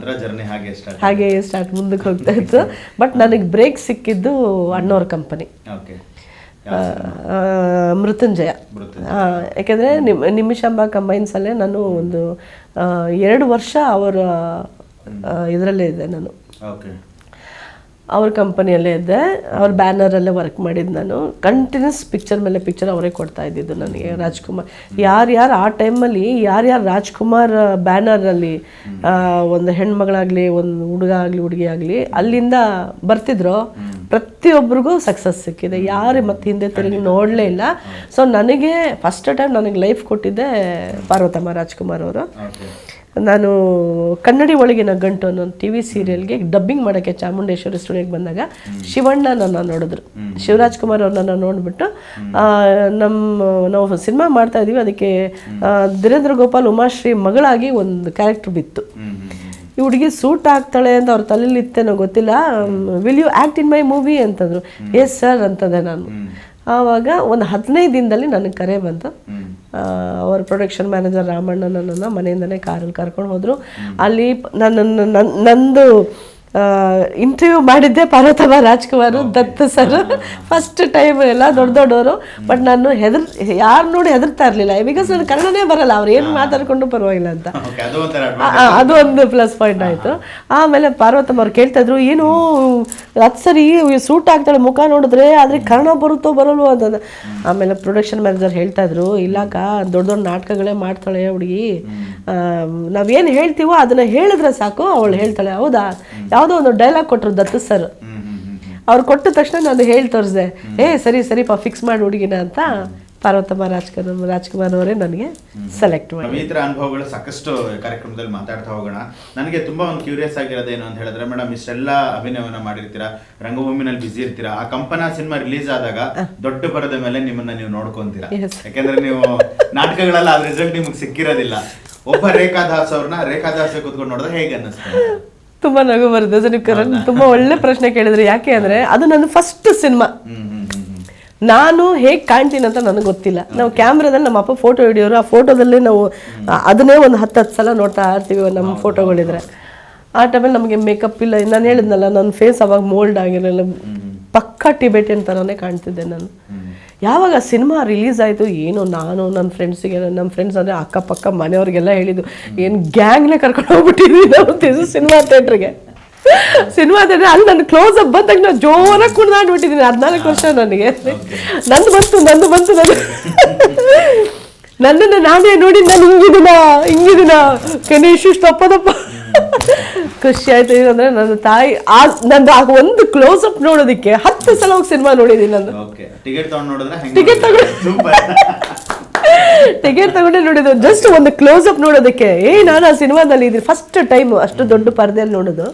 ನಂತರ ಜರ್ನಿ ಹಾಗೆ ಸ್ಟಾರ್ಟ್ ಹಾಗೆ ಸ್ಟಾರ್ಟ್ ಮುಂದಕ್ಕೆ ಹೋಗ್ತಾ ಇತ್ತು. ಬಟ್ ನನಗೆ ಬ್ರೇಕ್ ಸಿಕ್ಕಿದ್ದು ಅಣ್ಣವ್ರ ಕಂಪನಿ ಓಕೆ ಮೃತ್ಯುಂಜಯ. ಯಾಕೆಂದರೆ ನಿಮ್ ನಿಮಿಷಾಂಬ ಕಂಬೈನ್ಸಲ್ಲೇ ನಾನು ಒಂದು ಎರಡು ವರ್ಷ ಅವರ ಇದರಲ್ಲೇ ಇದೆ ನಾನು. ಓಕೆ ಅವ್ರ ಕಂಪನಿಯಲ್ಲೇ ಇದ್ದೆ. ಅವ್ರ ಬ್ಯಾನರಲ್ಲೇ ವರ್ಕ್ ಮಾಡಿದ್ದು ನಾನು. ಕಂಟಿನ್ಯೂಸ್ ಪಿಕ್ಚರ್ ಮೇಲೆ ಪಿಕ್ಚರ್ ಅವರೇ ಕೊಡ್ತಾ ಇದ್ದಿದ್ದು ನನಗೆ ರಾಜ್ಕುಮಾರ್. ಯಾರ್ಯಾರು ಆ ಟೈಮಲ್ಲಿ ಯಾರ್ಯಾರು ರಾಜ್ಕುಮಾರ್ ಬ್ಯಾನರಲ್ಲಿ ಒಂದು ಹೆಣ್ಮಗಳಾಗಲಿ ಒಂದು ಹುಡುಗ ಆಗಲಿ ಹುಡುಗಿ ಆಗಲಿ ಅಲ್ಲಿಂದ ಬರ್ತಿದ್ರು. ಪ್ರತಿಯೊಬ್ಬರಿಗೂ ಸಕ್ಸಸ್ ಸಿಕ್ಕಿದೆ. ಯಾರು ಮತ್ತೆ ಹಿಂದೆ ತಿರುಗಿ ನೋಡಲೇ ಇಲ್ಲ. ಸೊ ನನಗೆ ಫಸ್ಟ್ ಟೈಮ್ ನನಗೆ ಲೈಫ್ ಕೊಟ್ಟಿದ್ದೆ ಪಾರ್ವತಮ್ಮ ರಾಜ್ಕುಮಾರ್ ಅವರು. ನಾನು ಕನ್ನಡಿ ಒಳಗಿನ ಗಂಟು ಅನ್ನೋ ಟಿ ವಿ ಸೀರಿಯಲ್ಗೆ ಡಬ್ಬಿಂಗ್ ಮಾಡೋಕ್ಕೆ ಚಾಮುಂಡೇಶ್ವರಿ ಸ್ಟುಡಿಯೋಗೆ ಬಂದಾಗ ಶಿವಣ್ಣನನ್ನು ನೋಡಿದ್ರು. ಶಿವರಾಜ್ ಕುಮಾರ್ ಅವ್ರನ್ನ ನೋಡಿಬಿಟ್ಟು ನಮ್ಮ ನಾವು ಸಿನಿಮಾ ಮಾಡ್ತಾ ಇದೀವಿ ಅದಕ್ಕೆ ಧೀರೇಂದ್ರ ಗೋಪಾಲ್ ಉಮಾಶ್ರೀ ಮಗಳಾಗಿ ಒಂದು ಕ್ಯಾರೆಕ್ಟರ್ ಬಿತ್ತು. ಈ ಹುಡುಗಿ ಸೂಟ್ ಆಗ್ತಾಳೆ ಅಂತ ಅವ್ರ ತಲೆಯಲ್ಲಿ ಇತ್ತೇನೋ ಗೊತ್ತಿಲ್ಲ will you act in my movie ಅಂತಂದ್ರು. ಎಸ್ ಸರ್ ಅಂತಂದೆ ನಾನು. ಆವಾಗ ಒಂದು ಹದಿನೈದು ದಿನದಲ್ಲಿ ನನಗೆ ಕರೆ ಬಂತು. ಅವರ ಪ್ರೊಡಕ್ಷನ್ ಮ್ಯಾನೇಜರ್ ರಾಮಣ್ಣ ನನ್ನನ್ನು ಮನೆಯಿಂದನೇ ಕಾರಲ್ಲಿ ಕರ್ಕೊಂಡು ಹೋದರು. ಅಲ್ಲಿ ನನ್ನನ್ನು ನನ್ನ ನಂದು ಇಂಟರ್ವ್ಯೂ ಮಾಡಿದ್ದೆ ಪಾರ್ವತಮ್ಮ ರಾಜ್ಕುಮಾರ್ ದತ್ತ ಸರ್. ಫಸ್ಟ್ ಟೈಮ್ ಎಲ್ಲ ದೊಡ್ಡ ದೊಡ್ಡವರು. ಬಟ್ ನಾನು ಹೆದರ್ ಯಾರು ನೋಡಿ ಹೆದರ್ತಾ ಇರಲಿಲ್ಲ. ಬಿಕಾಸ್ ನಾನು ಕನ್ನಡನೇ ಬರಲ್ಲ. ಅವ್ರು ಏನು ಮಾತಾಡ್ಕೊಂಡು ಪರವಾಗಿಲ್ಲ ಅಂತ. ಅದು ಒಂದು ಪ್ಲಸ್ ಪಾಯಿಂಟ್ ಆಯಿತು. ಆಮೇಲೆ ಪಾರ್ವತಮ್ಮ ಅವ್ರು ಕೇಳ್ತಾ ಇದ್ರು ಏನು ಅದು ಸರಿ ಸೂಟ್ ಆಗ್ತಾಳೆ ಮುಖ ನೋಡಿದ್ರೆ ಆದರೆ ಕನ್ನಡ ಬರುತ್ತೋ ಬರಲ್ವೋ? ಅಂತ. ಆಮೇಲೆ ಪ್ರೊಡಕ್ಷನ್ ಮ್ಯಾನೇಜರ್ ಹೇಳ್ತಾ ಇದ್ರು ಇಲ್ಲಕ್ಕ ದೊಡ್ಡ ದೊಡ್ಡ ನಾಟಕಗಳೇ ಮಾಡ್ತಾಳೆ ಹುಡುಗಿ. ನಾವೇನು ಹೇಳ್ತೀವೋ ಅದನ್ನ ಹೇಳಿದ್ರೆ ಸಾಕು ಅವಳು ಹೇಳ್ತಾಳೆ ಹೌದಾ? ಯಾವುದೋ ಒಂದು ಡೈಲಾಗ್ ಕೊಟ್ಟರು ದತ್ತು ಸರ್ ಅವ್ರು ಕೊಟ್ಟ ತಕ್ಷಣ ನಾನು ಹೇಳಿ ತೋರಿಸ್ದೆ ಏ ಸರಿ ಸರಿಪಾ ಫಿಕ್ಸ್ ಮಾಡಿ ಹುಡುಗಿನ ಅಂತ. ಪಾರ್ವತಮ್ಮ ರಾಜ್ಕುಮಾರ್ ರಾಜ್ಕುಮಾರ್ ಅವರೇ ನನಗೆ ಸೆಲೆಕ್ಟ್ ಮಾಡಿ ಈ ಥರ ಅನುಭವಗಳು ಸಾಕಷ್ಟು ಕಾರ್ಯಕ್ರಮದಲ್ಲಿ ಮಾತಾಡ್ತಾ ಹೋಗೋಣ. ನನಗೆ ತುಂಬಾ ಒಂದು ಕ್ಯೂರಿಯಸ್ ಆಗಿರೋದೇನು ಅಂತ ಹೇಳಿದ್ರೆ ಮೇಡಮ್ ಇಷ್ಟೆಲ್ಲ ಅಭಿನಯವನ್ನ ಮಾಡಿರ್ತೀರಾ? ರಂಗಭೂಮಿನಲ್ಲಿ ಬಿಸಿ ಇರ್ತೀರಾ? ಆ ಕಂಪನ ಸಿನಿಮಾ ರಿಲೀಸ್ ಆದಾಗ ದೊಡ್ಡ ಬರದ ಮೇಲೆ ನಿಮ್ಮನ್ನ ನೀವು ನೋಡ್ಕೊಂತೀರಾ? ಯಾಕೆಂದ್ರೆ ಯಾಕಂದ್ರೆ ನೀವು ನಾಟಕಗಳೆಲ್ಲ ಅದ್ರ ರಿಸಲ್ಟ್ ನಿಮ್ಗೆ ಸಿಕ್ಕಿರೋದಿಲ್ಲ. ಒಬ್ಬ ರೇಖಾದಾಸ್ ಅವ್ರನ್ನ ರೇಖಾದಾಸ್ ಕೂತ್ಕೊಂಡು ನೋಡಿದ್ರೆ ಹೇಗೆ ಅನ್ನಿಸ್ತಾರೆ ತುಂಬಾ ನಗು ಬರುತ್ತೆ ಸರ್ ನೀವು ಕರೆಕ್ಟ್ ತುಂಬಾ ಒಳ್ಳೆ ಪ್ರಶ್ನೆ ಕೇಳಿದ್ರೆ. ಯಾಕೆ ಅಂದ್ರೆ ಅದು ನನ್ನ ಫಸ್ಟ್ ಸಿನಿಮಾ ನಾನು ಹೇಗೆ ಕಾಣ್ತೀನಿ ಅಂತ ನನಗೆ ಗೊತ್ತಿಲ್ಲ. ನಾವು ಕ್ಯಾಮ್ರಾದಲ್ಲಿ ನಮ್ಮ ಅಪ್ಪ ಫೋಟೋ ಹಿಡಿಯೋರು. ಆ ಫೋಟೋದಲ್ಲಿ ನಾವು ಅದನ್ನೇ ಒಂದು ಹತ್ತು ಹತ್ತು ಸಲ ನೋಡ್ತಾ ಇರ್ತೀವಿ ನಮ್ಮ ಫೋಟೋಗಳಿದ್ರೆ ಆ ಟೈಮಲ್ಲಿ ನಮಗೆ ಮೇಕಪ್ ಇಲ್ಲ. ನಾನು ಹೇಳಿದ್ನಲ್ಲ ನನ್ನ ಫೇಸ್ ಅವಾಗ ಮೋಲ್ಡ್ ಆಗಿರಲಿಲ್ಲ ಪಕ್ಕ ಟಿಬೆಟಿಯನ್ ಥರನೇ ಕಾಣ್ತಿದ್ದೆ ನಾನು. ಯಾವಾಗ ಸಿನಿಮಾ ರಿಲೀಸ್ ಆಯಿತು, ಏನು ನಾನು ನನ್ನ ಫ್ರೆಂಡ್ಸಿಗೆ ನಮ್ಮ ಫ್ರೆಂಡ್ಸ್ ಅಂದರೆ ಅಕ್ಕಪಕ್ಕ ಮನೆಯವ್ರಿಗೆಲ್ಲ ಹೇಳಿದ್ದು, ಏನು ಗ್ಯಾಂಗ್ನೇ ಕರ್ಕೊಂಡು ಹೋಗ್ಬಿಟ್ಟಿದ್ವಿ ನಾವು ಸಿನಿಮಾ ಥಿಯೇಟ್ರಿಗೆ ಸಿನಿಮಾ ಥಿಯೇಟ್ರ್ ಅಲ್ಲಿ ನನ್ನ ಕ್ಲೋಸ್ ಅಪ್ ಬಂದಾಗ ನಾನು ಜೋರಾಗಿ ಕುಡ್ದಾಡ್ಬಿಟ್ಟಿದ್ದೀನಿ ಹದಿನಾಲ್ಕು ವರ್ಷ ನನಗೆ. ನಂದು ಬಂತು ನಂದು ಬಂತು ನಾನು ನನ್ನನ್ನು ನಾನೇ ನೋಡಿ, ನಾನು ಹಿಂಗಿದಿನ ಹಿಂಗಿದಿನ. ಗಣೇಶ್ ತಪ್ಪದಪ್ಪ ಖುಷಿ ಆಯ್ತು. ಏನಂದ್ರೆ ನನ್ನ ತಾಯಿ ಆ ನಂದು ಆ ಒಂದು ಕ್ಲೋಸ್ ಅಪ್ ನೋಡೋದಕ್ಕೆ ಹತ್ತು ಸಲ ಹೋಗಿ ಸಿನಿಮಾ ನೋಡಿದೀನಿ ನಾನು ಟಿಕೆಟ್ ತಗೊಂಡು ನೋಡಿದ್ರೆ ಸೂಪರ್ ಟಿಕೆಟ್ ತಗೊಂಡೆ ನೋಡಿದ್ದು. ಜಸ್ಟ್ ಒಂದು ಕ್ಲೋಸ್ ಅಪ್ ನೋಡೋದಕ್ಕೆ. ಏ ನಾನು ಆ ಸಿನಿಮಾದಲ್ಲಿ ಇದ್ದೀನಿ. ಫಸ್ಟ್ ಟೈಮ್ ಅಷ್ಟು ದೊಡ್ಡ ಪರದೆಯಲ್ಲಿ ನೋಡೋದು.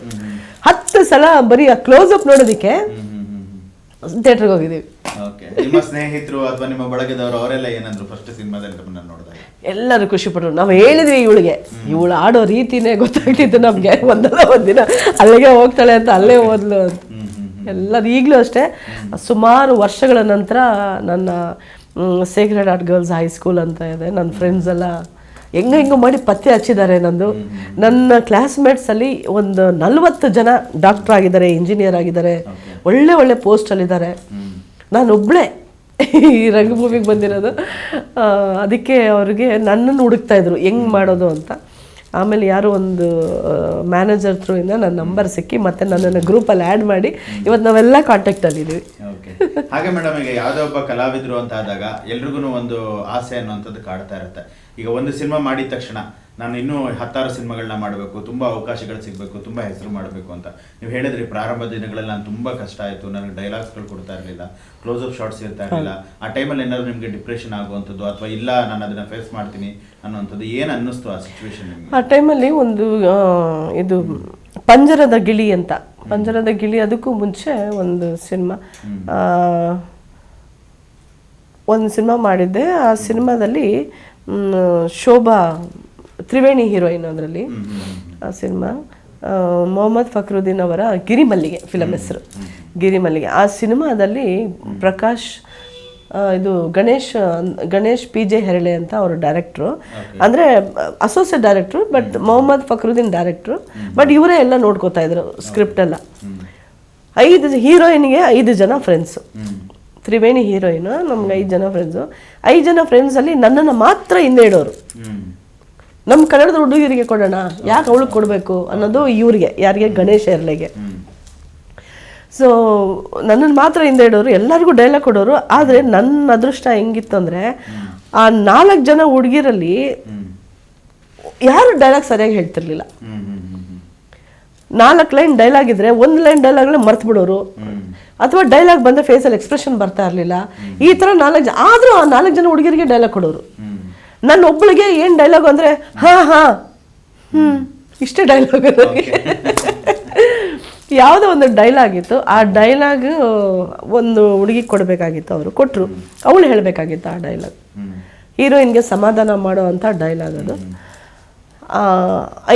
ಹತ್ತು ಸಲ ಬರೀ ಆ ಕ್ಲೋಸ್ ಅಪ್ ನೋಡೋದಕ್ಕೆ. ಥಿಯೇಟ್ರಿಗೆ ಹೋಗಿದ್ದೀವಿ. ಓಕೆ ನಿಮ್ಮ ಸ್ನೇಹಿತರು ಅಥವಾ ನಿಮ್ಮ ಬಳಗದವರು ಅವರೆಲ್ಲ ಏನಂದ್ರು ಫಸ್ಟ್ ಸಿನಿಮಾದಲ್ಲಿ ನಮ್ಮನ್ನ ನೋಡಿದಾಗ? ಎಲ್ಲರೂ ಖುಷಿ ಪಟ್ಟರು ನಾವು ಹೇಳಿದ್ವಿ ಇವಳಿಗೆ. ಇವಳು ಆಡೋ ರೀತಿನೇ ಗೊತ್ತಾಗ್ತಿತ್ತು ನಮಗೆ. ಒಂದಲ್ಲ ಒಂದಿನ ಅಲ್ಲಿಗೆ ಹೋಗ್ತಾಳೆ ಅಂತ ಅಲ್ಲೇ ಓದ್ಲು ಅಂತ. ಎಲ್ಲರೂ ಈಗಲೂ ಅಷ್ಟೇ. ಸುಮಾರು ವರ್ಷಗಳ ನಂತರ ನನ್ನ ಸೇಕ್ರೆಡ್ ಆರ್ಟ್ ಗರ್ಲ್ಸ್ ಹೈಸ್ಕೂಲ್ ಅಂತ ಇದೆ. ನನ್ನ ಫ್ರೆಂಡ್ಸ್ ಎಲ್ಲ ಹೆಂಗ ಹೆಂಗೋ ಮಾಡಿ ಪತ್ತೆ ಹಚ್ಚಿದ್ದಾರೆ ನಂದು. ನನ್ನ ಕ್ಲಾಸ್ಮೇಟ್ಸಲ್ಲಿ ಒಂದು ನಲ್ವತ್ತು ಜನ ಡಾಕ್ಟರ್ ಆಗಿದ್ದಾರೆ ಇಂಜಿನಿಯರ್ ಆಗಿದ್ದಾರೆ. ಒಳ್ಳೆ ಒಳ್ಳೆ ಪೋಸ್ಟಲ್ಲಿದ್ದಾರೆ ನಾನು ಒಬ್ಬಳೇ ಈ ರಂಗಭೂಮಿಗೆ ಬಂದಿರೋದು. ಅದಕ್ಕೆ ಅವ್ರಿಗೆ ನನ್ನನ್ನು ಹುಡುಕ್ತಾ ಇದ್ರು. ಹೆಂಗ್ ಮಾಡೋದು ಅಂತ. ಆಮೇಲೆ ಯಾರೋ ಒಂದು ಮ್ಯಾನೇಜರ್ ಥ್ರೂ ಇಂದ ನನ್ನ ನಂಬರ್ ಸಿಕ್ಕಿ ಮತ್ತೆ ನನ್ನನ್ನು ಗ್ರೂಪಲ್ಲಿ ಆ್ಯಡ್ ಮಾಡಿ ಇವತ್ತು ನಾವೆಲ್ಲ ಕಾಂಟ್ಯಾಕ್ಟಲ್ಲಿ ಇದ್ದೀವಿ ಹಾಗೆ ಮೇಡಮ್ ಈಗ ಯಾವುದೋ ಒಬ್ಬ ಕಲಾವಿದ್ರು ಅಂತ ಆದಾಗ ಎಲ್ರಿಗೂ ಒಂದು ಆಸೆ ಅನ್ನುವಂಥದ್ದು ಕಾಡ್ತಾ ಇರುತ್ತೆ. ಈಗ ಒಂದು ಸಿನಿಮಾ ಮಾಡಿದ ತಕ್ಷಣ ನಾನು ಇನ್ನೂ ಹತ್ತಾರು ಸಿನಿಮಾಗಳನ್ನ ಮಾಡಬೇಕು, ತುಂಬಾ ಅವಕಾಶಗಳು ಸಿಗಬೇಕು, ತುಂಬಾ ಹೆಸರು ಮಾಡಬೇಕು ಅಂತ. ನೀವು ಹೇಳಿದ್ರಿ, ಪ್ರಾರಂಭ ದಿನಗಳಲ್ಲಿ ನಾನು ತುಂಬಾ ಕಷ್ಟ ಆಯಿತು, ನನಗೆ ಡೈಲಾಗ್ಸ್ಗಳು ಕೊಡ್ತಾ ಇರಲಿಲ್ಲ ಕ್ಲೋಸ್ ಅಪ್ ಶಾರ್ಟ್ಸ್ ಇರ್ತಾ ಇರಲಿಲ್ಲ. ಆ ಟೈಮಲ್ಲಿ ಏನಾದ್ರು ನಿಮಗೆ ಡಿಪ್ರೆಷನ್ ಆಗುವಂಥದ್ದು ಅಥವಾ ಇಲ್ಲ ನಾನು ಅದನ್ನು ಫೇಸ್ ಮಾಡ್ತೀನಿ ಅನ್ನುವಂಥದ್ದು ಏನು ಅನ್ನಿಸ್ತು ಆ ಸಿಚುವೇಶನ್ ಆ ಟೈಮಲ್ಲಿ ಒಂದು ಇದು ಪಂಜರದ ಗಿಳಿ ಅಂತ. ಪಂಜರದ ಗಿಳಿ ಅದಕ್ಕೂ ಮುಂಚೆ ಒಂದು ಸಿನಿಮಾ. ಒಂದು ಸಿನಿಮಾ ಮಾಡಿದ್ದೆ. ಆ ಸಿನಿಮಾದಲ್ಲಿ ಶೋಭಾ ತ್ರಿವೇಣಿ ಹೀರೋಯಿನ್ ಅದರಲ್ಲಿ ಆ ಸಿನಿಮಾ. ಮೊಹಮ್ಮದ್ ಫಕ್ರುದ್ದೀನ್ ಅವರ ಗಿರಿಮಲ್ಲಿಗೆ ಫಿಲಮ್ ಹೆಸರು. ಗಿರಿಮಲ್ಲಿಗೆ. ಆ ಸಿನಿಮಾದಲ್ಲಿ ಪ್ರಕಾಶ್ ಇದು ಗಣೇಶ್ ಗಣೇಶ್ ಪಿ ಜೆ ಹೆರಳೆ ಅಂತ ಅವರು ಡೈರೆಕ್ಟ್ರು ಅಂದರೆ associate director but Mohammed Fakruddin director but ಇವರೇ ಎಲ್ಲ ನೋಡ್ಕೋತಾ ಇದ್ರು ಸ್ಕ್ರಿಪ್ಟ್ ಎಲ್ಲ. ಐದು ಹೀರೋಯಿನ್ಗೆ ಐದು ಜನ ಫ್ರೆಂಡ್ಸು ತ್ರಿವೇಣಿ ಹೀರೋಯಿನ್ ನಮ್ಗೆ ಐದು ಜನ ಫ್ರೆಂಡ್ಸು ಐದು ಜನ ಫ್ರೆಂಡ್ಸಲ್ಲಿ ನನ್ನನ್ನು ಮಾತ್ರ ಹಿಂದೆ ಇಡೋರು. ನಮ್ಮ ಕನ್ನಡದ ಹುಡುಗಿರಿಗೆ ಕೊಡೋಣ ಯಾಕೆ ಅವಳಿಗೆ ಕೊಡಬೇಕು ಅನ್ನೋದು ಇವ್ರಿಗೆ ಯಾರಿಗೆ ಗಣೇಶ ಎರ್ಲೆಗೆ ಹ್ಮ್. ಸೊ ನನ್ನನ್ನು ಮಾತ್ರ ಹಿಂದೆ ಇಡೋರು, ಎಲ್ಲರಿಗೂ ಡೈಲಾಗ್ ಕೊಡೋರು, ಆದರೆ ನನ್ನ ಅದೃಷ್ಟ ಹೆಂಗಿತ್ತು ಅಂದರೆ, ಆ ನಾಲ್ಕು ಜನ ಹುಡುಗಿರಲ್ಲಿ ಯಾರು ಡೈಲಾಗ್ ಸರಿಯಾಗಿ ಹೇಳ್ತಿರ್ಲಿಲ್ಲ. ನಾಲ್ಕು ಲೈನ್ ಡೈಲಾಗ್ ಇದ್ರೆ ಒಂದು ಲೈನ್ ಡೈಲಾಗ್ನ ಮರ್ತು ಬಿಡೋರು. ಅಥವಾ ಡೈಲಾಗ್ ಬಂದ ಫೇಸಲ್ಲಿ ಎಕ್ಸ್ಪ್ರೆಷನ್ ಬರ್ತಾ ಇರಲಿಲ್ಲ. ಈ ಥರ ನಾಲ್ಕು ಜನ ಆದರೂ ಆ ನಾಲ್ಕು ಜನ ಹುಡುಗಿರಿಗೆ ಡೈಲಾಗ್ ಕೊಡೋರು. ನನ್ನ ಒಬ್ಬಳಿಗೆ ಏನು ಡೈಲಾಗ್ ಅಂದರೆ, ಹಾಂ ಹಾಂ ಹ್ಞೂ ಇಷ್ಟೇ ಡೈಲಾಗ್ ಯಾವುದೋ ಒಂದು ಡೈಲಾಗ್ ಇತ್ತು. ಆ ಡೈಲಾಗ್ ಒಂದು ಹುಡುಗಿ ಕೊಡಬೇಕಾಗಿತ್ತು ಅವರು. ಕೊಟ್ಟರು ಅವಳು ಹೇಳಬೇಕಾಗಿತ್ತು ಆ ಡೈಲಾಗ್ ಹೀರೋಯಿನ್ಗೆ ಸಮಾಧಾನ ಮಾಡೋ ಡೈಲಾಗ್ ಅದು.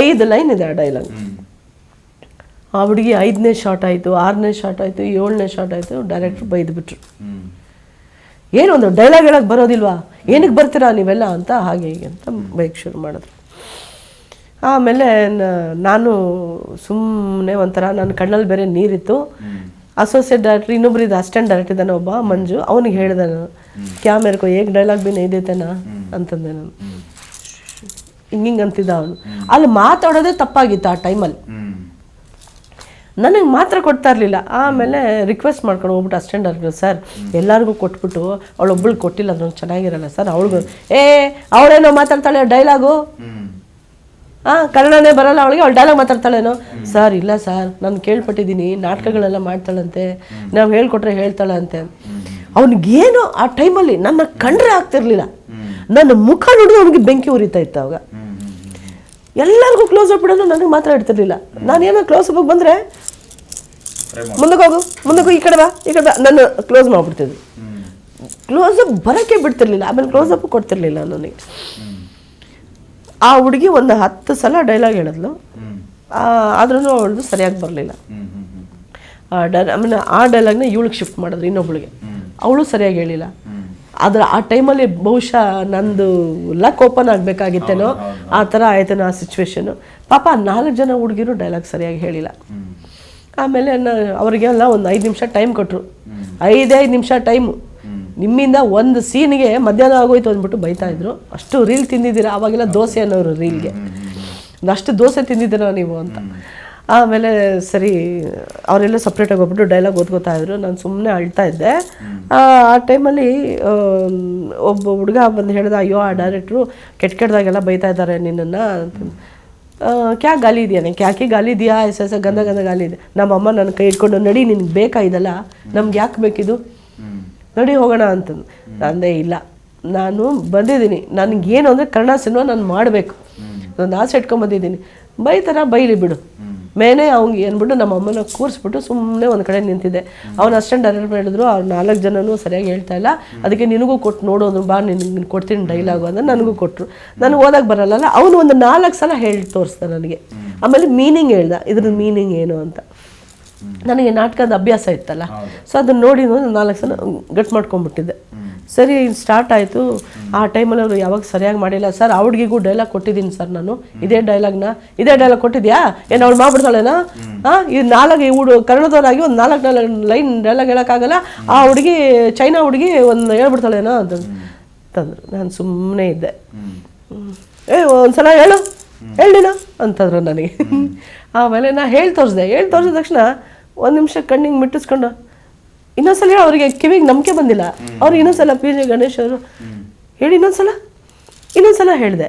ಐದು ಲೈನ್ ಇದೆ ಆ ಡೈಲಾಗ್ ಆ ಹುಡುಗಿ ಐದನೇ ಶಾಟ್ ಆಯಿತು, ಆರನೇ ಶಾಟ್ ಆಯಿತು, ಏಳನೇ ಶಾಟ್ ಆಯಿತು ಡೈರೆಕ್ಟ್ರು ಬೈದ್ಬಿಟ್ರು. ಏನೊಂದು ಡೈಲಾಗ್ ಹೇಳಕ್ಕೆ ಬರೋದಿಲ್ವಾ? ಏನಕ್ಕೆ ಬರ್ತೀರಾ ನೀವೆಲ್ಲ? ಅಂತ ಹಾಗೆ ಹೀಗೆ ಅಂತ ಬೈಕ್ ಶುರು ಮಾಡಿದ್ರು. ಆಮೇಲೆ ನಾನು ಸುಮ್ಮನೆ ಒಂಥರ ನನ್ನ ಕಣ್ಣಲ್ಲಿ ಬೇರೆ ನೀರಿತ್ತು. ಅಸೋಸಿಯೇಟ್ ಡೈರೆಕ್ಟರ್ ಇನ್ನೊಬ್ರು ಇದು ಅಸಿಸ್ಟೆಂಟ್ ಡೈರೆಕ್ಟರ್ ಇದ್ದಾನೆ ಒಬ್ಬ ಮಂಜು. ಅವನಿಗೆ ಹೇಳಿದೆ ನಾನು ಕ್ಯಾ ಹೇಗೆ ಹೇಗ್ ಡೈಲಾಗ್ ಬಿ ನಾ ಅಂತಂದೆ ನಾನು. ಹಿಂಗಿಂಗ್ ಅಂತಿದ್ದ ಅವನು. ಅಲ್ಲಿ ಮಾತಾಡೋದೇ ತಪ್ಪಾಗಿತ್ತು ಆ ಟೈಮಲ್ಲಿ. ನನಗೆ ಮಾತ್ರ ಕೊಡ್ತಾ ಇರಲಿಲ್ಲ. ಆಮೇಲೆ ರಿಕ್ವೆಸ್ಟ್ ಮಾಡ್ಕೊಂಡು ಹೋಗ್ಬಿಟ್ಟು ಅಸ್ಟೆಂಡ್ ಡೈರೆಕ್ಟರ್ ಸರ್ ಎಲ್ಲರಿಗೂ ಕೊಟ್ಬಿಟ್ಟು ಅವಳೊಬ್ಬಳು ಕೊಟ್ಟಿಲ್ಲ ಅದು ಚೆನ್ನಾಗಿರಲ್ಲ ಸರ್ ಅವಳಿಗೂ ಏ ಅವಳೇನೋ ಮಾತಾಡ್ತಾಳೆ ಡೈಲಾಗು ಆ ಕನ್ನಡನೇ ಬರಲ್ಲ ಅವಳಿಗೆ ಅವಳು ಡೈಲಾಗ್ ಮಾತಾಡ್ತಾಳೇನೋ ಸರ್ ಇಲ್ಲ ಸರ್ ನಾನು ಕೇಳ್ಪಟ್ಟಿದ್ದೀನಿ ನಾಟಕಗಳೆಲ್ಲ ಮಾಡ್ತಾಳಂತೆ ನಾವು ಹೇಳ್ಕೊಟ್ರೆ ಹೇಳ್ತಾಳಂತೆ. ಅಂತೆ ಅವನಿಗೇನು ಆ ಟೈಮಲ್ಲಿ ನನ್ನ ಕಂಡ್ರೆ ಆಗ್ತಿರ್ಲಿಲ್ಲ. ನನ್ನ ಮುಖ ನೋಡಿದ್ರೆ ಅವನಿಗೆ ಬೆಂಕಿ ಉರಿತಾ ಇತ್ತು ಅವಾಗ. ಎಲ್ಲರಿಗೂ ಕ್ಲೋಸ್ ಅಪ್ ಬಿಡೋದು ನನಗೆ ಮಾತ್ರ ಇಡ್ತಿರ್ಲಿಲ್ಲ ನಾನೇನೋ ಕ್ಲೋಸ್ ಅಪ್ ಬಂದರೆ ಮುಂದಕ್ಕೆ ಹೋಗು ಮುಂದಕ್ಕೆ ಈ ಕಡೆ ಬಾ ಈ ಕಡೆ ಬಾ ನಾನು ಕ್ಲೋಸ್ ಮಾಡ್ಬಿಡ್ತಿದ್ವಿ. ಕ್ಲೋಸ್ ಅಪ್ ಬರೋಕ್ಕೆ ಬಿಡ್ತಿರ್ಲಿಲ್ಲ ಆಮೇಲೆ ಕ್ಲೋಸ್ ಅಪ್ ಕೊಡ್ತಿರ್ಲಿಲ್ಲ ನನಗೆ. ಆ ಹುಡುಗಿ ಒಂದು ಹತ್ತು ಸಲ ಡೈಲಾಗ್ ಹೇಳಿದ್ಲು. ಆದ್ರೂ ಅವಳದು ಸರಿಯಾಗಿ ಬರಲಿಲ್ಲ. ಆ ಆಮೇಲೆ ಆ ಡೈಲಾಗ್ನ ಇವಳಿಗೆ ಶಿಫ್ಟ್ ಮಾಡಿದ್ರು ಇನ್ನೊಬ್ಳಿಗೆ. ಅವಳು ಸರಿಯಾಗಿ ಹೇಳಿಲ್ಲ. ಆದ್ರೆ ಆ ಟೈಮಲ್ಲಿ ಬಹುಶಃ ನಂದು ಲಕ್ ಓಪನ್ ಆಗಬೇಕಾಗಿತ್ತೇನೋ ಆ ಥರ ಆಯ್ತೇನೋ ಆ ಸಿಚುವೇಶನು ಪಾಪ ನಾಲ್ಕು ಜನ ಹುಡುಗಿರು ಡೈಲಾಗ್ ಸರಿಯಾಗಿ ಹೇಳಿಲ್ಲ. ಆಮೇಲೆ ನಾ ಅವರಿಗೆಲ್ಲ ಒಂದು ಐದು ನಿಮಿಷ ಟೈಮ್ ಕೊಟ್ಟರು ಐದೈದು ನಿಮಿಷ ಟೈಮು ನಿಮ್ಮಿಂದ ಒಂದು ಸೀನ್ಗೆ ಮಧ್ಯಾಹ್ನ ಆಗೋಯ್ತು ಅಂದ್ಬಿಟ್ಟು ಬೈತಾ ಇದ್ರು. ಅಷ್ಟು ರೀಲ್ ತಿಂದಿದ್ದೀರಾ? ಅವಾಗೆಲ್ಲ ದೋಸೆ ಅನ್ನೋರು ರೀಲ್ಗೆ. ಅಷ್ಟು ದೋಸೆ ತಿಂದಿದ್ದೀರಾ ನೀವು ಅಂತ. ಆಮೇಲೆ ಸರಿ, ಅವರೆಲ್ಲ ಸಪ್ರೇಟಾಗಿ ಹೋಗ್ಬಿಟ್ಟು ಡೈಲಾಗ್ ಓದ್ಕೋತಾ ಇದ್ರು. ನಾನು ಸುಮ್ಮನೆ ಅಳ್ತಾ ಇದ್ದೆ. ಆ ಟೈಮಲ್ಲಿ ಒಬ್ಬ ಹುಡುಗ ಬಂದು ಹೇಳ್ದೆ, ಅಯ್ಯೋ, ಆ ಡೈರೆಕ್ಟ್ರು ಕೆಟ್ಟ ಕೆಟ್ಟದಾಗೆಲ್ಲ ಬೈತಾ ಇದ್ದಾರೆ ನಿನ್ನನ್ನು. ಕ್ಯಾ ಗಾಲಿ ಇದೆಯಾ ಕ್ಯಾಕಿ ಗಾಲಿ ಇದೆಯಾ? ಎಸ್ ಎಸ್ ಗಂಧ ಗಂಧ ಗಾಲಿ ಇದೆ. ನಮ್ಮಮ್ಮ ನನ್ನ ಕೈ ಇಟ್ಕೊಂಡು ನಡಿ, ನಿನಗೆ ಬೇಕಾ ನಮ್ಗೆ ಯಾಕೆ ಬೇಕಿದು? ನಡಿ ಹೋಗೋಣ ಅಂತಂದು. ನಂದೆ ಇಲ್ಲ. ನಾನು ಬಂದಿದ್ದೀನಿ. ನನಗೇನು ಅಂದರೆ ಕನ್ನಡ ಸಿನಿಮಾ ನಾನು ಮಾಡಬೇಕು. ಒಂದು ಆಸೆ ಇಟ್ಕೊಂಡು ಬಂದಿದ್ದೀನಿ. ಬೈತಾರ ಬೈಲಿ ಬಿಡು. ಮೇನೆ ಅವ್ನಿಗೆ ಅಂದ್ಬಿಟ್ಟು ನಮ್ಮ ಅಮ್ಮನ ಕೂರಿಸ್ಬಿಟ್ಟು ಸುಮ್ಮನೆ ಒಂದು ಕಡೆ ನಿಂತಿದ್ದೆ. ಅವ್ನು ಅಷ್ಟೊಂದು ಡೈರೆಕ್ಟ್ ಹೇಳಿದ್ರು ಅವ್ರು ನಾಲ್ಕು ಜನನೂ ಸರಿಯಾಗಿ ಹೇಳ್ತಾ ಇಲ್ಲ. ಅದಕ್ಕೆ ನಿನಗೂ ಕೊಟ್ಟು ನೋಡೋದು ಬಾ ನಿನ್ಗೆ ಕೊಡ್ತೀನಿ ಡೈಲಾಗು ಅಂದ್ರೆ ನನಗೂ ಕೊಟ್ಟರು ನನಗೆ ಓದಕ್ಕೆ ಬರಲ್ಲ ಅವನು ಒಂದು ನಾಲ್ಕು ಸಲ ಹೇಳಿ ತೋರಿಸ್ದ ನನಗೆ. ಆಮೇಲೆ ಮೀನಿಂಗ್ ಹೇಳ್ದ. ಇದ್ರ ಮೀನಿಂಗ್ ಏನು ಅಂತ. ನನಗೆ ನಾಟಕದ ಅಭ್ಯಾಸ ಇತ್ತಲ್ಲ. ಸೊ ಅದನ್ನ ನೋಡಿ ನೋಡಿ ನಾಲ್ಕು ಸಲ ಗಟ್ ಮಾಡ್ಕೊಂಡ್ಬಿಟ್ಟಿದ್ದೆ ಸರಿ ಸ್ಟಾರ್ಟ್ ಆಯಿತು. ಆ ಟೈಮಲ್ಲಿ ಅವರು ಯಾವಾಗ ಸರಿಯಾಗಿ ಮಾಡಿಲ್ಲ. ಸರ್ ಆ ಹುಡ್ಗಿಗೂ ಡೈಲಾಗ್ ಕೊಟ್ಟಿದ್ದೀನಿ ಸರ್ ನಾನು. ಇದೇ ಡೈಲಾಗ್ನ ಇದೇ ಡೈಲಾಗ್ ಕೊಟ್ಟಿದ್ಯಾ? ಏನು ಅವ್ಳು ಮಾಡ್ಬಿಡ್ತಾಳೇನಾ? ಹಾಂ ಈ ನಾಲ್ಕು ಈ ಹುಡು ಕನ್ನಡದವರಾಗಿ ಒಂದು ನಾಲ್ಕು ನಾಲ್ಕು ಲೈನ್ ಡೈಲಾಗ್ ಹೇಳೋಕ್ಕಾಗಲ್ಲ. ಆ ಹುಡುಗಿ ಚೈನಾ ಹುಡುಗಿ ಒಂದು ಹೇಳ್ಬಿಡ್ತಾಳೇನೋ ಅಂತ ತಂದರು ನಾನು ಸುಮ್ಮನೆ ಇದ್ದೆ. ಏ ಏ ಒಂದ್ಸಲ ಹೇಳು. ಹೇಳಿನ ಅಂತಂದ್ರು ನನಗೆ. ಆಮೇಲೆ ನಾ ಹೇಳಿ ತೋರಿಸ್ದೆ. ಹೇಳಿ ತೋರಿಸಿದ ತಕ್ಷಣ ಒಂದು ನಿಮಿಷ ಕಣ್ಣಿಗೆ ಮಿಟ್ಟಿಸ್ಕೊಂಡು ಇನ್ನೊಂದ್ಸಲ ಅವರಿಗೆ ಕಿವಿಗೆ ನಂಬಿಕೆ ಬಂದಿಲ್ಲ. ಅವ್ರು ಇನ್ನೊಂದ್ಸಲ ಪಿ ಜೆ ಗಣೇಶ್ ಅವರು ಹೇಳಿ ಇನ್ನೊಂದ್ಸಲ? ಇನ್ನೊಂದ್ಸಲ ಹೇಳಿದೆ.